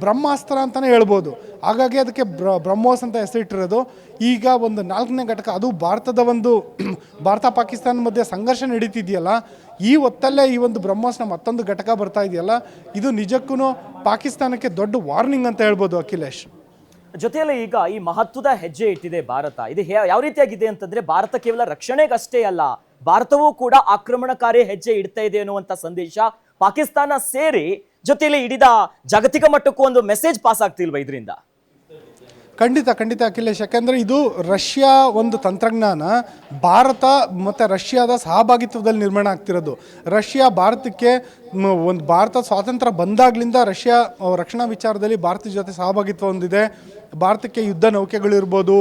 ಬ್ರಹ್ಮಾಸ್ತ್ರ ಅಂತಲೇ ಹೇಳ್ಬೋದು. ಹಾಗಾಗಿ ಅದಕ್ಕೆ ಬ್ರ, ಬ್ರಹ್ಮೋಸ್ ಅಂತ ಹೆಸರಿಟ್ಟಿರೋದು. ಈಗ ಒಂದು ನಾಲ್ಕನೇ ಘಟಕ, ಅದು ಭಾರತದ ಒಂದು ಭಾರತ ಪಾಕಿಸ್ತಾನ ಮಧ್ಯೆ ಸಂಘರ್ಷ ನಡೀತಿದೆಯಲ್ಲ, ಈ ಹೊತ್ತಲ್ಲೇ ಈ ಒಂದು ಬ್ರಹ್ಮೋಸ್ನ ಮತ್ತೊಂದು ಘಟಕ ಬರ್ತಾ ಇದೆಯಲ್ಲ, ಇದು ನಿಜಕ್ಕೂ ಪಾಕಿಸ್ತಾನಕ್ಕೆ ದೊಡ್ಡ ವಾರ್ನಿಂಗ್ ಅಂತ ಹೇಳ್ಬೋದು ಅಖಿಲೇಶ್. ಜೊತೆಯಲ್ಲಿ ಈಗ ಈ ಮಹತ್ವದ ಹೆಜ್ಜೆ ಇಟ್ಟಿದೆ ಭಾರತ. ಇದು ಯಾವ ರೀತಿಯಾಗಿದೆ ಅಂತಂದ್ರೆ, ಭಾರತ ಕೇವಲ ರಕ್ಷಣೆಗಷ್ಟೇ ಅಲ್ಲ ಭಾರತವೂ ಕೂಡ ಆಕ್ರಮಣಕಾರಿ ಹೆಜ್ಜೆ ಇಡ್ತಾ ಇದೆ ಅನ್ನುವಂತ ಸಂದೇಶ ಪಾಕಿಸ್ತಾನ ಸೇರಿ ಜೊತೆಯಲ್ಲಿ ಇಡಿದ ಜಾಗತಿಕ ಮಟ್ಟಕ್ಕೂ ಒಂದು ಮೆಸೇಜ್ ಪಾಸ್ ಆಗ್ತಿಲ್ವ ಇದರಿಂದ? ಖಂಡಿತ ಖಂಡಿತ ಅಖಿಲೇಶ್, ಯಾಕಂದರೆ ಇದು ರಷ್ಯಾ ಒಂದು ತಂತ್ರಜ್ಞಾನ, ಭಾರತ ಮತ್ತು ರಷ್ಯಾದ ಸಹಭಾಗಿತ್ವದಲ್ಲಿ ನಿರ್ಮಾಣ ಆಗ್ತಿರೋದು. ರಷ್ಯಾ ಭಾರತಕ್ಕೆ ಒಂದು ಭಾರತ ಸ್ವಾತಂತ್ರ್ಯ ಬಂದಾಗ್ಲಿಂದ ರಷ್ಯಾ ರಕ್ಷಣಾ ವಿಚಾರದಲ್ಲಿ ಭಾರತದ ಜೊತೆ ಸಹಭಾಗಿತ್ವ ಹೊಂದಿದೆ. ಭಾರತಕ್ಕೆ ಯುದ್ಧ ನೌಕೆಗಳಿರ್ಬೋದು,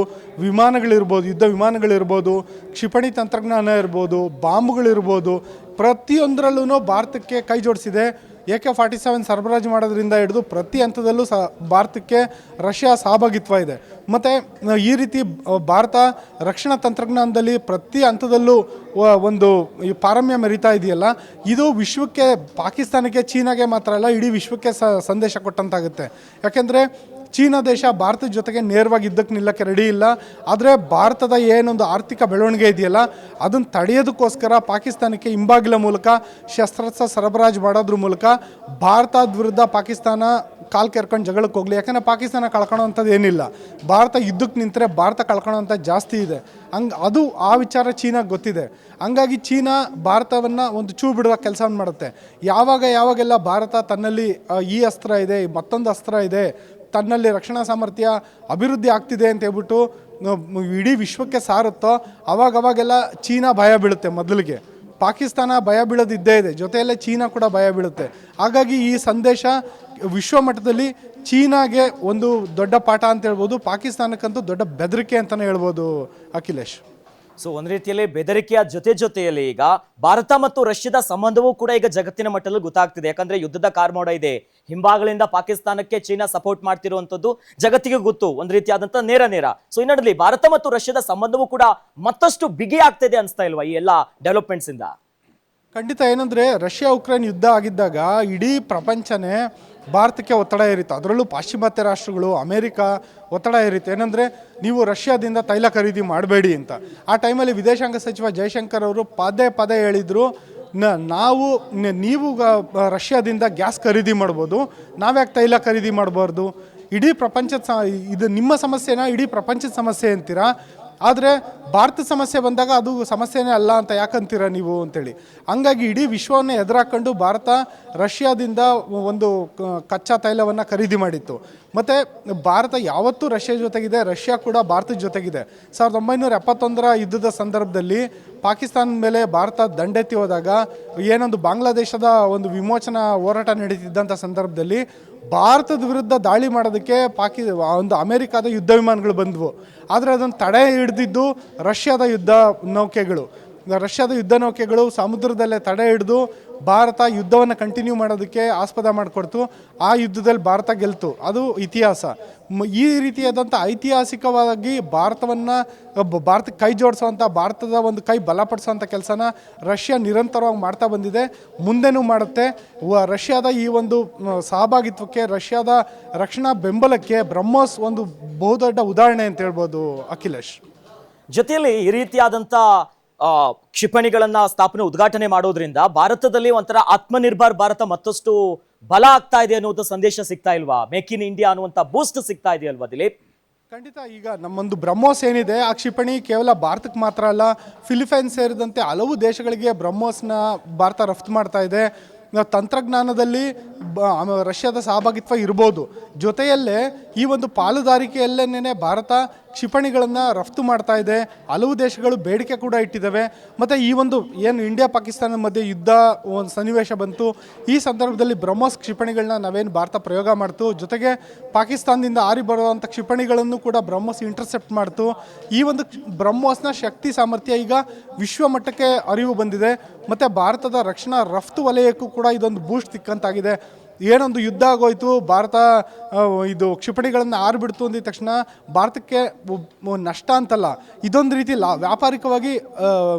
ವಿಮಾನಗಳಿರ್ಬೋದು, ಯುದ್ಧ ವಿಮಾನಗಳಿರ್ಬೋದು, ಕ್ಷಿಪಣಿ ತಂತ್ರಜ್ಞಾನ ಇರ್ಬೋದು, ಬಾಂಬ್ಗಳಿರ್ಬೋದು ಪ್ರತಿಯೊಂದರಲ್ಲೂ ಭಾರತಕ್ಕೆ ಕೈ ಜೋಡಿಸಿದೆ. ಎ ಕೆ ಫಾರ್ಟಿ ಸೆವೆನ್ ಸರಬರಾಜು ಮಾಡೋದ್ರಿಂದ ಹಿಡಿದು ಪ್ರತಿ ಹಂತದಲ್ಲೂ ಸಹ ಭಾರತಕ್ಕೆ ರಷ್ಯಾ ಸಹಭಾಗಿತ್ವ ಇದೆ. ಮತ್ತು ಈ ರೀತಿ ಭಾರತ ರಕ್ಷಣಾ ತಂತ್ರಜ್ಞಾನದಲ್ಲಿ ಪ್ರತಿ ಹಂತದಲ್ಲೂ ಒಂದು, ಈ ಪಾರಮ್ಯ ಮೆರಿತಾ ಇದೆಯಲ್ಲ, ಇದು ವಿಶ್ವಕ್ಕೆ, ಪಾಕಿಸ್ತಾನಕ್ಕೆ, ಚೀನಾಗೆ ಮಾತ್ರ ಅಲ್ಲ, ಇಡೀ ವಿಶ್ವಕ್ಕೆ ಸಂದೇಶ ಕೊಟ್ಟಂತಾಗುತ್ತೆ. ಯಾಕೆಂದರೆ, ಚೀನಾ ದೇಶ ಭಾರತದ ಜೊತೆಗೆ ನೇರವಾಗಿ ಇದ್ದಕ್ಕೆ ನಿಲ್ಲಕ್ಕೆ ರೆಡಿ ಇಲ್ಲ. ಆದರೆ, ಭಾರತದ ಏನೊಂದು ಆರ್ಥಿಕ ಬೆಳವಣಿಗೆ ಇದೆಯಲ್ಲ, ಅದನ್ನು ತಡೆಯೋದಕ್ಕೋಸ್ಕರ ಪಾಕಿಸ್ತಾನಕ್ಕೆ ಹಿಂಬಾಗಿಲ ಮೂಲಕ, ಶಸ್ತ್ರಾಸ್ತ್ರ ಸರಬರಾಜು ಮಾಡೋದ್ರ ಮೂಲಕ, ಭಾರತದ ವಿರುದ್ಧ ಪಾಕಿಸ್ತಾನ ಕಾಲು ಕೆರ್ಕೊಂಡು ಜಗಳಕ್ಕೆ ಹೋಗಲಿ. ಯಾಕಂದರೆ, ಪಾಕಿಸ್ತಾನ ಕಳ್ಕೊಳ್ಳೋವಂಥದ್ದು ಏನಿಲ್ಲ. ಭಾರತ ಯುದ್ಧಕ್ಕೆ ನಿಂತರೆ ಭಾರತ ಕಳ್ಕೊಳ್ಳೋಂಥ ಜಾಸ್ತಿ ಇದೆ. ಹಂಗೆ ಅದು ಆ ವಿಚಾರ ಚೀನಾಗೆ ಗೊತ್ತಿದೆ. ಹಂಗಾಗಿ ಚೀನಾ ಭಾರತವನ್ನು ಒಂದು ಚೂ ಬಿಡುವ ಕೆಲಸವನ್ನು ಮಾಡುತ್ತೆ. ಯಾವಾಗ ಯಾವಾಗೆಲ್ಲ ಭಾರತ ತನ್ನಲ್ಲಿ ಈ ಅಸ್ತ್ರ ಇದೆ, ಮತ್ತೊಂದು ಅಸ್ತ್ರ ಇದೆ, ತನ್ನಲ್ಲಿ ರಕ್ಷಣಾ ಸಾಮರ್ಥ್ಯ ಅಭಿವೃದ್ಧಿ ಆಗ್ತಿದೆ ಅಂತ ಹೇಳ್ಬಿಟ್ಟು ಇಡೀ ವಿಶ್ವಕ್ಕೆ ಸಾರುತ್ತೋ ಅವಾಗ ಅವಾಗೆಲ್ಲ ಚೀನಾ ಭಯ ಬೀಳುತ್ತೆ ಮೊದಲಿಗೆ. ಪಾಕಿಸ್ತಾನ ಭಯ ಬೀಳೋದಿದ್ದೇ ಇದೆ. ಜೊತೆಯಲ್ಲೇ ಚೀನಾ ಕೂಡ ಭಯ ಬೀಳುತ್ತೆ. ಹಾಗಾಗಿ ಈ ಸಂದೇಶ ವಿಶ್ವ ಮಟ್ಟದಲ್ಲಿ ಚೀನಾಗೆ ಒಂದು ದೊಡ್ಡ ಪಾಠ ಅಂತ ಹೇಳ್ಬೋದು. ಪಾಕಿಸ್ತಾನಕ್ಕಂತೂ ದೊಡ್ಡ ಬೆದರಿಕೆ ಅಂತಲೇ ಹೇಳ್ಬೋದು ಅಖಿಲೇಶ್. ಸೊ ಒಂದ್ ರೀತಿಯಲ್ಲಿ ಬೆದರಿಕೆಯ ಜೊತೆ ಜೊತೆಯಲ್ಲಿ ಈಗ ಭಾರತ ಮತ್ತು ರಷ್ಯಾದ ಸಂಬಂಧವೂ ಕೂಡ ಈಗ ಜಗತ್ತಿನ ಮಟ್ಟದಲ್ಲಿ ಗೊತ್ತಾಗ್ತಿದೆ. ಯಾಕಂದ್ರೆ ಯುದ್ಧದ ಕಾರ್ಮೋಡ ಇದೆ. ಹಿಂಭಾಗಗಳಿಂದ ಪಾಕಿಸ್ತಾನಕ್ಕೆ ಚೀನಾ ಸಪೋರ್ಟ್ ಮಾಡ್ತಿರುವಂಥದ್ದು ಜಗತ್ತಿಗೆ ಗೊತ್ತು. ಒಂದು ರೀತಿಯಾದಂತ ನೇರ ನೇರ. ಸೊ ಇನ್ನಡಲ್ಲಿ ಭಾರತ ಮತ್ತು ರಷ್ಯಾದ ಸಂಬಂಧವೂ ಕೂಡ ಮತ್ತಷ್ಟು ಬಿಗಿ ಆಗ್ತಿದೆ ಅನ್ಸ್ತಾ ಇಲ್ವಾ ಈ ಎಲ್ಲ ಡೆವಲಪ್ಮೆಂಟ್ಸ್ ಇಂದ? ಖಂಡಿತ ಏನಂದರೆ ರಷ್ಯಾ ಉಕ್ರೇನ್ ಯುದ್ಧ ಆಗಿದ್ದಾಗ ಇಡೀ ಪ್ರಪಂಚನೇ ಭಾರತಕ್ಕೆ ಒತ್ತಡ ಏರಿತ್ತು. ಅದರಲ್ಲೂ ಪಾಶ್ಚಿಮಾತ್ಯ ರಾಷ್ಟ್ರಗಳು, ಅಮೇರಿಕ ಒತ್ತಡ ಏರಿತ್ತು. ಏನಂದರೆ ನೀವು ರಷ್ಯಾದಿಂದ ತೈಲ ಖರೀದಿ ಮಾಡಬೇಡಿ ಅಂತ. ಆ ಟೈಮಲ್ಲಿ ವಿದೇಶಾಂಗ ಸಚಿವ ಜಯಶಂಕರ್ ಅವರು ಪದೇ ಪದೇ ಹೇಳಿದರು, ನ, ನಾವು ನೀವು ರಷ್ಯಾದಿಂದ ಗ್ಯಾಸ್ ಖರೀದಿ ಮಾಡ್ಬೋದು. ನಾವ್ಯಾಕೆ ತೈಲ ಖರೀದಿ ಮಾಡಬಾರ್ದು? ಇಡೀ ಪ್ರಪಂಚದ ಸ, ಇದು ನಿಮ್ಮ ಸಮಸ್ಯೆನ? ಇಡೀ ಪ್ರಪಂಚದ ಸಮಸ್ಯೆ ಅಂತೀರಾ? ಆದರೆ ಭಾರತ ಸಮಸ್ಯೆ ಬಂದಾಗ ಅದು ಸಮಸ್ಯೆನೇ ಅಲ್ಲ ಅಂತ ಯಾಕಂತೀರ ನೀವು ಅಂತೇಳಿ. ಹಂಗಾಗಿ ಇಡೀ ವಿಶ್ವವನ್ನು ಎದುರಾಕೊಂಡು ಭಾರತ ರಷ್ಯಾದಿಂದ ಒಂದು ಕಚ್ಚಾ ತೈಲವನ್ನು ಖರೀದಿ ಮಾಡಿತ್ತು. ಮತ್ತು ಭಾರತ ಯಾವತ್ತೂ ರಷ್ಯಾ ಜೊತೆಗಿದೆ, ರಷ್ಯಾ ಕೂಡ ಭಾರತದ ಜೊತೆಗಿದೆ. ಸಾವಿರದ ಒಂಬೈನೂರ ಎಪ್ಪತ್ತೊಂದರ ಯುದ್ಧದ ಸಂದರ್ಭದಲ್ಲಿ ಪಾಕಿಸ್ತಾನದ ಮೇಲೆ ಭಾರತ ದಂಡೆತ್ತಿ ಹೋದಾಗ, ಏನೊಂದು ಬಾಂಗ್ಲಾದೇಶದ ಒಂದು ವಿಮೋಚನಾ ಹೋರಾಟ ನಡೀತಿದ್ದಂಥ ಸಂದರ್ಭದಲ್ಲಿ ಭಾರತದ ವಿರುದ್ಧ ದಾಳಿ ಮಾಡೋದಕ್ಕೆ ಪಾಕಿ, ಒಂದು ಅಮೆರಿಕಾದ ಯುದ್ಧ ವಿಮಾನಗಳು ಬಂದವು. ಆದರೆ ಅದನ್ನು ತಡೆ ಹಿಡಿದಿದ್ದು ರಷ್ಯಾದ ಯುದ್ಧ ನೌಕೆಗಳು. ರಷ್ಯಾದ ಯುದ್ಧ ನೌಕೆಗಳು ಸಮುದ್ರದಲ್ಲೇ ತಡೆ ಹಿಡಿದು ಭಾರತ ಯುದ್ಧವನ್ನು ಕಂಟಿನ್ಯೂ ಮಾಡೋದಕ್ಕೆ ಆಸ್ಪದ ಮಾಡಿಕೊಡ್ತು. ಆ ಯುದ್ಧದಲ್ಲಿ ಭಾರತ ಗೆಲ್ತು. ಅದು ಇತಿಹಾಸ. ಈ ರೀತಿಯಾದಂಥ ಐತಿಹಾಸಿಕವಾಗಿ ಭಾರತವನ್ನು ಭಾರತಕ್ಕೆ ಕೈ ಜೋಡಿಸುವಂಥ ಭಾರತದ ಒಂದು ಕೈ ಬಲಪಡಿಸುವಂಥ ಕೆಲಸನ ರಷ್ಯಾ ನಿರಂತರವಾಗಿ ಮಾಡ್ತಾ ಬಂದಿದೆ. ಮುಂದೆನೂ ಮಾಡುತ್ತೆ. ರಷ್ಯಾದ ಈ ಒಂದು ಸಹಭಾಗಿತ್ವಕ್ಕೆ ರಷ್ಯಾದ ರಕ್ಷಣಾ ಬೆಂಬಲಕ್ಕೆ ಬ್ರಹ್ಮೋಸ್ ಒಂದು ಬಹುದೊಡ್ಡ ಉದಾಹರಣೆ ಅಂತ ಹೇಳ್ಬೋದು ಅಖಿಲೇಶ್. ಜೊತೆಯಲ್ಲಿ ಈ ರೀತಿಯಾದಂತ ಆ, ಕ್ಷಿಪಣಿಗಳನ್ನ ಸ್ಥಾಪನೆ ಉದ್ಘಾಟನೆ ಮಾಡೋದ್ರಿಂದ ಭಾರತದಲ್ಲಿ ಒಂಥರ ಆತ್ಮನಿರ್ಭರ್ ಭಾರತ ಮತ್ತಷ್ಟು ಬಲ ಆಗ್ತಾ ಇದೆ ಅನ್ನುವಂಥ ಸಂದೇಶ ಸಿಗ್ತಾ ಇಲ್ವಾ? ಮೇಕ್ ಇನ್ ಇಂಡಿಯಾ ಅನ್ನುವಂಥ ಬೂಸ್ಟ್ ಸಿಗ್ತಾ ಇದೆಯಲ್ವಾ ದಿಲೀಪ್? ಖಂಡಿತ, ಈಗ ನಮ್ಮೊಂದು ಬ್ರಹ್ಮೋಸ್ ಏನಿದೆ, ಆ ಕ್ಷಿಪಣಿ ಕೇವಲ ಭಾರತಕ್ಕೆ ಮಾತ್ರ ಅಲ್ಲ ಫಿಲಿಪೈನ್ಸ್ ಸೇರಿದಂತೆ ಹಲವು ದೇಶಗಳಿಗೆ ಬ್ರಹ್ಮೋಸ್ನ ಭಾರತ ರಫ್ತು ಮಾಡ್ತಾ ಇದೆ. ತಂತ್ರಜ್ಞಾನದಲ್ಲಿ ಬ ರಷ್ಯಾದ ಸಹಭಾಗಿತ್ವ ಇರ್ಬೋದು. ಜೊತೆಯಲ್ಲೇ ಈ ಒಂದು ಪಾಲುದಾರಿಕೆಯಲ್ಲೇನೇ ಭಾರತ ಕ್ಷಿಪಣಿಗಳನ್ನು ರಫ್ತು ಮಾಡ್ತಾ ಇದೆ. ಹಲವು ದೇಶಗಳು ಬೇಡಿಕೆ ಕೂಡ ಇಟ್ಟಿದ್ದಾವೆ. ಮತ್ತು ಈ ಒಂದು ಏನು ಇಂಡಿಯಾ ಪಾಕಿಸ್ತಾನ ಮಧ್ಯೆ ಯುದ್ಧ ಒಂದು ಸನ್ನಿವೇಶ ಬಂತು. ಈ ಸಂದರ್ಭದಲ್ಲಿ ಬ್ರಹ್ಮೋಸ್ ಕ್ಷಿಪಣಿಗಳನ್ನ ನಾವೇನು ಭಾರತ ಪ್ರಯೋಗ ಮಾಡ್ತು. ಜೊತೆಗೆ ಪಾಕಿಸ್ತಾನದಿಂದ ಆರಿ ಬರುವಂಥ ಕ್ಷಿಪಣಿಗಳನ್ನು ಕೂಡ ಬ್ರಹ್ಮೋಸ್ ಇಂಟರ್ಸೆಪ್ಟ್ ಮಾಡ್ತು. ಈ ಒಂದು ಬ್ರಹ್ಮೋಸ್ನ ಶಕ್ತಿ ಸಾಮರ್ಥ್ಯ ಈಗ ವಿಶ್ವ ಮಟ್ಟಕ್ಕೆ ಅರಿವು ಬಂದಿದೆ. ಮತ್ತು ಭಾರತದ ರಕ್ಷಣಾ ರಫ್ತು ವಲಯಕ್ಕೂ ಕೂಡ ಇದೊಂದು ಬೂಸ್ಟ್ ಸಿಕ್ಕಂತಾಗಿದೆ. ಏನೊಂದು ಯುದ್ಧ ಆಗೋಯ್ತು, ಭಾರತ ಇದು ಕ್ಷಿಪಣಿಗಳನ್ನು ಆರ್ಬಿಡ್ತು ಅಂದಿದ ತಕ್ಷಣ ಭಾರತಕ್ಕೆ ನಷ್ಟ ಅಂತಲ್ಲ, ಇದೊಂದು ರೀತಿ ಲಾ, ವ್ಯಾಪಾರಿಕವಾಗಿ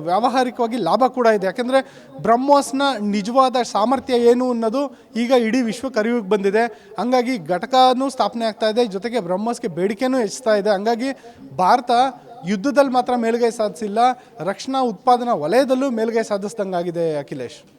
ವ್ಯಾವಹಾರಿಕವಾಗಿ ಲಾಭ ಕೂಡ ಇದೆ. ಯಾಕೆಂದರೆ ಬ್ರಹ್ಮೋಸ್ನ ನಿಜವಾದ ಸಾಮರ್ಥ್ಯ ಏನು ಅನ್ನೋದು ಈಗ ಇಡೀ ವಿಶ್ವಕ್ಕೆ ಅರಿವಿಗೆ ಬಂದಿದೆ. ಹಂಗಾಗಿ ಘಟಕನೂ ಸ್ಥಾಪನೆ ಆಗ್ತಾ ಇದೆ. ಜೊತೆಗೆ ಬ್ರಹ್ಮೋಸ್ಗೆ ಬೇಡಿಕೆನೂ ಹೆಚ್ಚುತ್ತಾ ಇದೆ. ಹಂಗಾಗಿ ಭಾರತ ಯುದ್ಧದಲ್ಲಿ ಮಾತ್ರ ಮೇಲುಗೈ ಸಾಧಿಸಿಲ್ಲ ರಕ್ಷಣಾ ಉತ್ಪಾದನಾ ವಲಯದಲ್ಲೂ ಮೇಲುಗೈ ಸಾಧಿಸ್ದಂಗಾಗಿದೆ ಅಖಿಲೇಶ್.